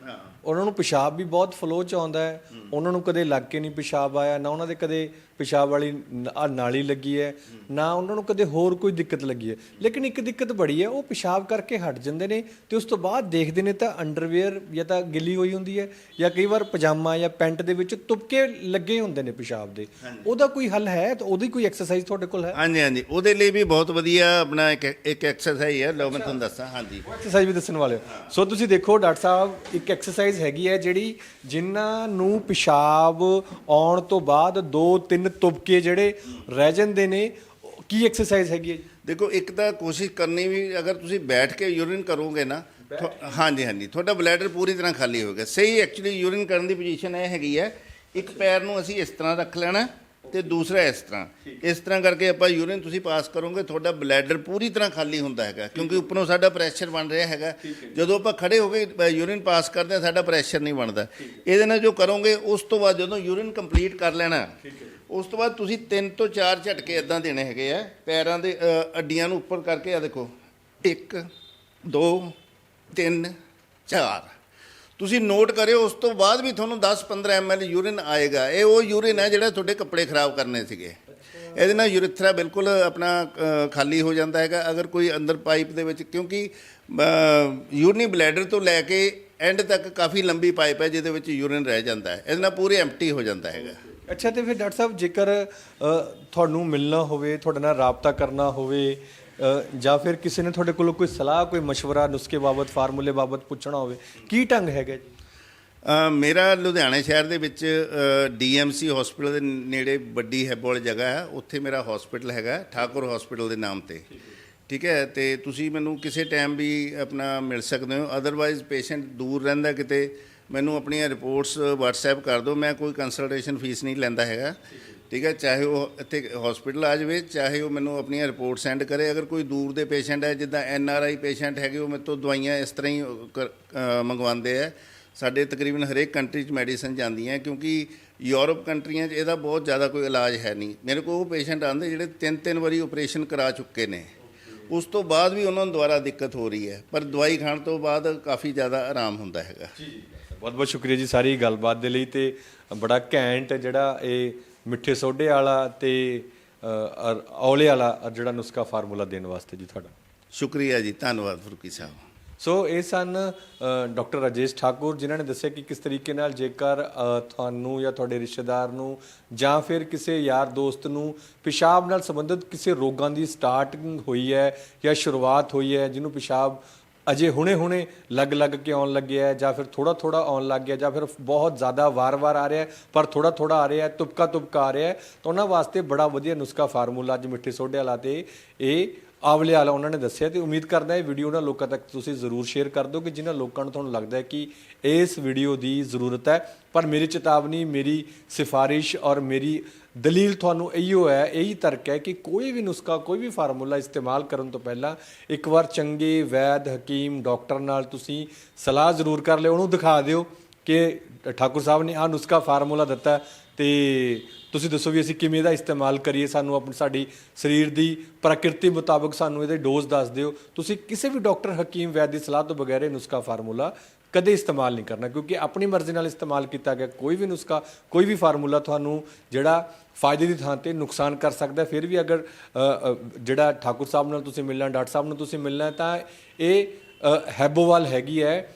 ਉਹਨਾਂ ਨੂੰ ਪਿਸ਼ਾਬ ਵੀ ਬਹੁਤ ਫਲੋ ਚ ਆਉਂਦਾ ਹੈ। ਉਹਨਾਂ ਨੂੰ ਕਦੇ ਲੱਗ ਕੇ ਨਹੀਂ ਪਿਸ਼ਾਬ ਆਇਆ ਨਾ ਉਹਨਾਂ ਦੇ ਕਦੇ ਪਿਸ਼ਾਬ ਵਾਲੀ ਆ ਨਾਲੀ ਲੱਗੀ ਹੈ ਨਾ ਉਹਨਾਂ ਨੂੰ ਕਦੇ ਹੋਰ ਕੋਈ ਦਿੱਕਤ ਲੱਗੀ ਹੈ। ਲੇਕਿਨ ਇੱਕ ਦਿੱਕਤ ਬੜੀ ਹੈ ਉਹ ਪਿਸ਼ਾਬ ਕਰਕੇ ਹਟ ਜਾਂਦੇ ਨੇ ਤੇ ਉਸ ਤੋਂ ਬਾਅਦ ਦੇਖਦੇ ਨੇ ਤਾਂ ਅੰਡਰਵੇਅਰ ਜਾਂ ਤਾਂ ਗਿੱਲੀ ਹੋਈ ਹੁੰਦੀ ਹੈ ਜਾਂ ਕਈ ਵਾਰ ਪਜਾਮਾ ਜਾਂ ਪੈਂਟ ਦੇ ਵਿੱਚ ਤੁਪਕੇ ਲੱਗੇ ਹੁੰਦੇ ਨੇ ਪਿਸ਼ਾਬ ਦੇ। ਉਹਦਾ ਕੋਈ ਹੱਲ ਹੈ? ਤਾਂ ਉਹਦੀ ਕੋਈ ਐਕਸਰਸਾਈਜ਼ ਤੁਹਾਡੇ ਕੋਲ ਹੈ? ਹਾਂਜੀ ਹਾਂਜੀ। ਉਹਦੇ ਲਈ ਵੀ ਬਹੁਤ ਵਧੀਆ ਆਪਣਾ ਇੱਕ ਇੱਕ ਐਕਸਰਸਾਈਜ਼ ਹੈ। ਲਓ ਮੈਂ ਤੁਹਾਨੂੰ ਦੱਸਾਂ ਹਾਂਜੀ। ਐਕਸਰਸਾਈਜ਼ ਵੀ ਦੱਸਣ ਵਾਲੇ ਸੋ ਤੁਸੀਂ ਦੇਖੋ ਡਾਕਟਰ ਸਾਹਿਬ ਇੱਕ ਐਕਸਰਸਾਈਜ਼ ਹੈਗੀ ਹੈ ਜਿਹੜੀ ਜਿਨ੍ਹਾਂ ਨੂੰ ਪਿਸ਼ਾਬ ਆਉਣ ਤੋਂ ਬਾਅਦ 2 3 ਤੁਬਕੇ ਜਿਹੜੇ ਰਹਿ ਜਾਂਦੇ ਨੇ ਕੀ ਐਕਸਰਸਾਈਜ਼ ਹੈਗੀ ਹੈ ਦੇਖੋ ਇੱਕ ਤਾਂ ਕੋਸ਼ਿਸ਼ ਕਰਨੀ ਵੀ ਅਗਰ ਤੁਸੀਂ ਬੈਠ ਕੇ ਯੂਰਿਨ ਕਰੋਗੇ ਨਾ ਤੁਹਾ- ਹਾਂਜੀ ਹਾਂਜੀ। ਤੁਹਾਡਾ ਬਲੈਡਰ ਪੂਰੀ ਤਰ੍ਹਾਂ ਖਾਲੀ ਹੋ ਗਿਆ। ਸਹੀ ਐਕਚੁਅਲੀ ਯੂਰਿਨ ਕਰਨ ਦੀ ਪੋਜੀਸ਼ਨ ਇਹ ਹੈਗੀ ਹੈ ਇੱਕ ਪੈਰ ਨੂੰ ਅਸੀਂ ਇਸ ਤਰ੍ਹਾਂ ਰੱਖ ਲੈਣਾ ਤੇ ਦੂਸਰਾ ਇਸ ਤਰ੍ਹਾਂ। ਇਸ ਤਰ੍ਹਾਂ ਕਰਕੇ ਆਪਾਂ ਯੂਰਿਨ ਤੁਸੀਂ ਪਾਸ ਕਰੋਗੇ ਤੁਹਾਡਾ ਬਲੈਡਰ ਪੂਰੀ ਤਰ੍ਹਾਂ ਖਾਲੀ ਹੁੰਦਾ ਹੈਗਾ ਕਿਉਂਕਿ ਉੱਪਰੋਂ ਸਾਡਾ ਪ੍ਰੈਸ਼ਰ ਬਣ ਰਿਹਾ ਹੈਗਾ। ਜਦੋਂ ਆਪਾਂ ਖੜੇ ਹੋ ਗਏ ਯੂਰਿਨ ਪਾਸ ਕਰਦੇ ਹਾਂ ਸਾਡਾ ਪ੍ਰੈਸ਼ਰ ਨਹੀਂ ਬਣਦਾ। ਇਹਦੇ ਨਾਲ ਜੋ ਕਰੋਗੇ ਉਸ ਤੋਂ ਬਾਅਦ ਜਦੋਂ ਯੂਰਿਨ ਕੰਪਲੀਟ ਕਰ ਲੈਣਾ ਉਸ ਤੋਂ ਬਾਅਦ ਤੁਸੀਂ ਤਿੰਨ ਤੋਂ ਚਾਰ ਝਟਕੇ ਇਦਾਂ ਦੇਣੇ ਹੈਗੇ ਆ, ਪੈਰਾਂ ਦੇ ਅੱਡੀਆਂ ਨੂੰ ਉੱਪਰ ਕਰਕੇ ਆ ਦੇਖੋ 1 2 3 4 ਤੁਸੀਂ ਨੋਟ ਕਰਿਓ, ਉਸ ਤੋਂ ਬਾਅਦ ਵੀ ਤੁਹਾਨੂੰ 10-15 ml ਯੂਰਿਨ ਆਏਗਾ। ਇਹ ਉਹ ਯੂਰਿਨ ਹੈ ਜਿਹੜਾ ਤੁਹਾਡੇ ਕੱਪੜੇ ਖਰਾਬ ਕਰਨੇ ਸੀਗੇ। ਇਹਦੇ ਨਾਲ ਯੂਰਿਥਰਾ ਬਿਲਕੁਲ ਆਪਣਾ ਖਾਲੀ ਹੋ ਜਾਂਦਾ ਹੈਗਾ। ਅਗਰ ਕੋਈ ਅੰਦਰ ਪਾਈਪ ਦੇ ਵਿੱਚ, ਕਿਉਂਕਿ ਯੂਰਨੀ ਬਲੈਡਰ ਤੋਂ ਲੈ ਕੇ ਐਂਡ ਤੱਕ ਕਾਫੀ ਲੰਬੀ ਪਾਈਪ ਹੈ, ਜਿਹਦੇ ਵਿੱਚ ਯੂਰਿਨ ਰਹਿ ਜਾਂਦਾ ਹੈ। ਇਹਦੇ ਨਾਲ ਪੂਰੇ ਐਮਟੀ ਹੋ ਜਾਂਦਾ ਹੈਗਾ। ਅੱਛਾ ਤੇ ਫਿਰ ਡਾਕਟਰ ਸਾਹਿਬ ਜੇਕਰ ਅ, ਤੁਹਾਨੂੰ ਮਿਲਣਾ ਹੋਵੇ ਤੁਹਾਡੇ ਨਾਲ ਰਾਬਤਾ ਕਰਨਾ ਹੋਵੇ ਅ, ਜਾਂ ਫਿਰ ਕਿਸੇ ਨੇ ਤੁਹਾਡੇ ਕੋਲੋਂ ਕੋਈ ਸਲਾਹ ਕੋਈ مشورہ ਨੁਸਖੇ ਬਾਬਤ ਫਾਰਮੂਲੇ ਬਾਬਤ ਪੁੱਛਣਾ ਹੋਵੇ ਕੀ ਢੰਗ ਹੈਗਾ ਜੀ ਅ, ਮੇਰਾ ਲੁਧਿਆਣਾ ਸ਼ਹਿਰ ਦੇ ਵਿੱਚ ਡੀਐਮਸੀ ਹਸਪੀਟਲ ਦੇ ਨੇੜੇ ਵੱਡੀ ਹੈਬੋਲ ਜਗ੍ਹਾ ਹੈ ਉੱਥੇ ਮੇਰਾ ਹਸਪੀਟਲ ਹੈਗਾ ਠਾਕੁਰ ਹਸਪੀਟਲ ਦੇ ਨਾਮ ਤੇ ਠੀਕ ਹੈ ਤੇ ਤੁਸੀਂ ਮੈਨੂੰ ਕਿਸੇ ਟਾਈਮ ਵੀ ਆਪਣਾ ਮਿਲ ਸਕਦੇ ਹੋ ਅਦਰਵਾਈਜ਼ ਪੇਸ਼ੈਂਟ ਦੂਰ ਰਹਿੰਦਾ ਕਿਤੇ ਮੈਨੂੰ ਆਪਣੀਆਂ ਰਿਪੋਰਟਸ WhatsApp ਕਰ ਦਿਓ, ਮੈਂ ਕੋਈ ਕੰਸਲਟੇਸ਼ਨ ਫੀਸ ਨਹੀਂ ਲੈਂਦਾ ਹੈਗਾ। ਠੀਕ ਹੈ, ਚਾਹੇ ਉਹ ਇੱਥੇ ਹਸਪੀਟਲ ਆ ਜਾਵੇ, ਚਾਹੇ ਉਹ ਮੈਨੂੰ ਆਪਣੀਆਂ ਰਿਪੋਰਟ ਸੈਂਡ ਕਰੇ। ਅਗਰ ਕੋਈ ਦੂਰ ਦੇ ਪੇਸ਼ੈਂਟ ਹੈ, ਜਿੱਦਾਂ ਐਨ ਆਰ ਆਈ ਪੇਸ਼ੈਂਟ ਹੈਗੇ, ਉਹ ਮੇਰੇ ਤੋਂ ਦਵਾਈਆਂ ਇਸ ਤਰ੍ਹਾਂ ਹੀ ਕਰ- ਮੰਗਵਾਉਂਦੇ ਆ। ਸਾਡੇ ਤਕਰੀਬਨ ਹਰੇਕ ਕੰਟਰੀ 'ਚ ਮੈਡੀਸਨ ਜਾਂਦੀਆਂ, ਕਿਉਂਕਿ ਯੂਰਪ ਕੰਟਰੀਆਂ 'ਚ ਇਹਦਾ ਬਹੁਤ ਜ਼ਿਆਦਾ ਕੋਈ ਇਲਾਜ ਹੈ ਨਹੀਂ। ਮੇਰੇ ਕੋਲ ਉਹ ਪੇਸ਼ੈਂਟ ਆਉਂਦੇ ਜਿਹੜੇ ਤਿੰਨ ਤਿੰਨ ਵਾਰੀ ਆਪਰੇਸ਼ਨ ਕਰਾ ਚੁੱਕੇ ਨੇ। ਉਸ ਤੋਂ ਬਾਅਦ ਵੀ ਉਹਨਾਂ ਨੂੰ ਦੁਬਾਰਾ ਦਿੱਕਤ ਹੋ ਰਹੀ ਹੈ, ਪਰ ਦਵਾਈ ਖਾਣ ਤੋਂ ਬਾਅਦ ਕਾਫੀ ਜ਼ਿਆਦਾ ਆਰਾਮ ਹੁੰਦਾ ਹੈਗਾ। ਬਹੁਤ ਬਹੁਤ ਸ਼ੁਕਰੀਆ ਜੀ ਸਾਰੀ ਗੱਲਬਾਤ ਦੇ ਲਈ ਤੇ ਬੜਾ ਘੈਂਟ ਜਿਹੜਾ ਇਹ ਮਿੱਠੇ ਸੋਡੇ ਵਾਲਾ ਤੇ ਔਲੇ ਵਾਲਾ ਜਿਹੜਾ ਨੁਸਖਾ ਫਾਰਮੂਲਾ ਦੇਣ ਵਾਸਤੇ ਜੀ ਤੁਹਾਡਾ। ਸ਼ੁਕਰੀਆ ਜੀ ਧੰਨਵਾਦ ਫਰੂਕੀ ਸਾਹਿਬ। ਸੋ ਇਹ ਸਨ ਡਾਕਟਰ ਰਾਜੇਸ਼ ਠਾਕੁਰ ਜਿਨ੍ਹਾਂ ਨੇ ਦੱਸਿਆ ਕਿ ਕਿਸ ਤਰੀਕੇ ਨਾਲ ਜੇਕਰ ਤੁਹਾਨੂੰ ਜਾਂ ਤੁਹਾਡੇ ਰਿਸ਼ਤੇਦਾਰ ਨੂੰ ਜਾਂ ਫਿਰ ਕਿਸੇ ਯਾਰ ਦੋਸਤ ਨੂੰ ਪਿਸ਼ਾਬ ਨਾਲ ਸੰਬੰਧਿਤ ਕਿਸੇ ਰੋਗਾਂ ਦੀ ਸਟਾਰਟਿੰਗ ਹੋਈ ਹੈ ਜਾਂ ਸ਼ੁਰੂਆਤ ਹੋਈ ਹੈ ਜਿਹਨੂੰ ਪਿਸ਼ਾਬ ਅਜੇ ਹੁਣੇ-ਹੁਣੇ ਲੱਗ-ਲੱਗ ਕੇ ਆਉਣ ਲੱਗਿਆ ਹੈ, ਜਾਂ ਫਿਰ ਥੋੜਾ-ਥੋੜਾ ਆਉਣ ਲੱਗ ਗਿਆ, ਜਾਂ ਫਿਰ ਬਹੁਤ ਜ਼ਿਆਦਾ ਵਾਰ-ਵਾਰ ਆ ਰਿਹਾ ਪਰ ਥੋੜਾ-ਥੋੜਾ ਆ ਰਿਹਾ ਹੈ ਤੁਪਕਾ-ਤੁਪਕਾ ਆ ਰਿਹਾ ਹੈ, ਤਾਂ ਉਹਨਾਂ ਵਾਸਤੇ ਬੜਾ ਵਧੀਆ ਨੁਸਖਾ ਫਾਰਮੂਲਾ ਅੱਜ ਮਿੱਠੇ ਸੋਡੇ ਵਾਲਾ ਤੇ ਇਹ ਆਵਲੇ ਵਾਲਾ ਉਹਨਾਂ ਨੇ ਦੱਸਿਆ ਤੇ ਉਮੀਦ ਕਰਦਾ ਇਹ ਵੀਡੀਓ ਉਹਨਾਂ ਲੋਕਾਂ ਤੱਕ ਤੁਸੀਂ ਜ਼ਰੂਰ ਸ਼ੇਅਰ ਕਰ ਦਿਓ ਕਿ ਜਿਨ੍ਹਾਂ ਲੋਕਾਂ ਨੂੰ ਤੁਹਾਨੂੰ ਲੱਗਦਾ ਹੈ ਕਿ ਇਸ ਵੀਡੀਓ ਦੀ ਜ਼ਰੂਰਤ ਹੈ। ਪਰ ਮੇਰੀ ਚੇਤਾਵਨੀ, ਮੇਰੀ ਸਿਫਾਰਿਸ਼ ਔਰ ਮੇਰੀ ਦਲੀਲ ਤੁਹਾਨੂੰ ਇਹੀਓ ਹੈ ਇਹੀ ਤਰਕ ਹੈ ਕਿ ਕੋਈ ਵੀ ਨੁਸਖਾ, ਕੋਈ ਵੀ ਫਾਰਮੂਲਾ ਇਸਤੇਮਾਲ ਕਰਨ ਤੋਂ ਪਹਿਲਾਂ ਇੱਕ ਵਾਰ ਚੰਗੇ, ਵੈਦ, ਹਕੀਮ, ਡਾਕਟਰ ਨਾਲ ਤੁਸੀਂ ਸਲਾਹ ਜ਼ਰੂਰ ਕਰ ਲਿਓ, ਉਹਨੂੰ ਦਿਖਾ ਦਿਓ ਕਿ ਠਾਕੁਰ ਸਾਹਿਬ ਨੇ ਆਹ ਨੁਸਖਾ ਫਾਰਮੂਲਾ ਦਿੱਤਾ ਹੈ ਤੇ ਤੁਸੀਂ ਦੱਸੋ ਵੀ ਅਸੀਂ ਕਿਵੇਂ ਇਹਦਾ ਇਸਤੇਮਾਲ ਕਰੀਏ, ਸਾਨੂੰ ਆਪਣੀ, ਸਾਡੀ ਸਰੀਰ ਦੀ ਪ੍ਰਕਿਰਤੀ ਮੁਤਾਬਕ ਸਾਨੂੰ ਇਹਦੇ ਡੋਜ਼ ਦੱਸ ਦਿਓ। ਤੁਸੀਂ ਕਿਸੇ ਵੀ ਡਾਕਟਰ, ਹਕੀਮ, ਵੈਦ ਦੀ ਸਲਾਹ ਤੋਂ ਬਗੈਰ ਇਹ ਨੁਸਖਾ ਫਾਰਮੂਲਾ ਕਦੇ ਇਸਤੇਮਾਲ ਨਹੀਂ ਕਰਨਾ ਕਿਉਂਕਿ ਆਪਣੀ ਮਰਜ਼ੀ ਨਾਲ ਇਸਤੇਮਾਲ ਕੀਤਾ ਗਿਆ ਕੋਈ ਵੀ ਨੁਸਖਾ ਕੋਈ ਵੀ ਫਾਰਮੂਲਾ ਤੁਹਾਨੂੰ ਜਿਹੜਾ ਫਾਇਦੇ ਦੀ ਥਾਂ ਤੇ ਨੁਕਸਾਨ ਕਰ ਸਕਦਾ। ਫਿਰ ਵੀ ਅਗਰ ਜਿਹੜਾ ਠਾਕੁਰ ਸਾਹਿਬ ਨਾਲ ਤੁਸੀਂ ਮਿਲਣਾ ਡਾਕਟਰ ਸਾਹਿਬ ਨਾਲ ਤੁਸੀਂ ਮਿਲਣਾ ਤਾਂ ਇਹ ਹੈਬੋਵਾਲ ਹੈਗੀ ਹੈ।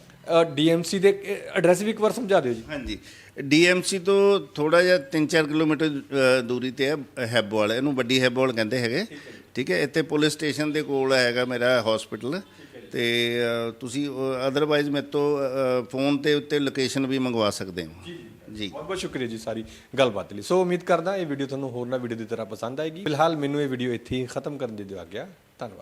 ਡੀਐਮਸੀ ਦੇ ਐਡਰੈਸ ਵੀ ਇੱਕ ਵਾਰ ਸਮਝਾ ਦਿਓ ਜੀ। ਹਾਂਜੀ। ਡੀਐਮਸੀ ਤੋਂ ਥੋੜਾ ਜਿਹਾ 3-4 ਕਿਲੋਮੀਟਰ ਦੂਰੀ ਤੇ ਹੈ ਹੈਬੋਵਾਲ। ਇਹਨੂੰ ਵੱਡੀ ਹੈਬੋਵਾਲ ਕਹਿੰਦੇ ਹੈਗੇ। ਠੀਕ ਹੈ ਇੱਥੇ ਪੁਲਿਸ ਸਟੇਸ਼ਨ ਦੇ ਕੋਲ ਹੈਗਾ ਮੇਰਾ ਹਸਪੀਟਲ ਤੇ ਤੁਸੀਂ ਅਦਰਵਾਈਜ਼ ਮੇਰੇ ਤੋਂ ਫੋਨ ਤੇ ਉੱਤੇ ਲੋਕੇਸ਼ਨ ਵੀ ਮੰਗਵਾ ਸਕਦੇ ਹੋ। ਜੀ ਬਹੁਤ ਬਹੁਤ ਸ਼ੁਕਰੀਆ ਜੀ ਸਾਰੀ ਗੱਲਬਾਤ ਲਈ। ਸੋ ਉਮੀਦ ਕਰਦਾ ਇਹ ਵੀਡੀਓ ਤੁਹਾਨੂੰ ਹੋਰ ਨਾ ਵੀਡੀਓ ਦੀ ਤਰ੍ਹਾਂ ਪਸੰਦ ਆਏਗੀ। ਫਿਲਹਾਲ ਮੈਨੂੰ ਇਹ ਵੀਡੀਓ ਇੱਥੇ ਹੀ ਖਤਮ ਕਰਨ ਦੀ ਦਿਓ ਆਗਿਆ। ਧੰਨਵਾਦ।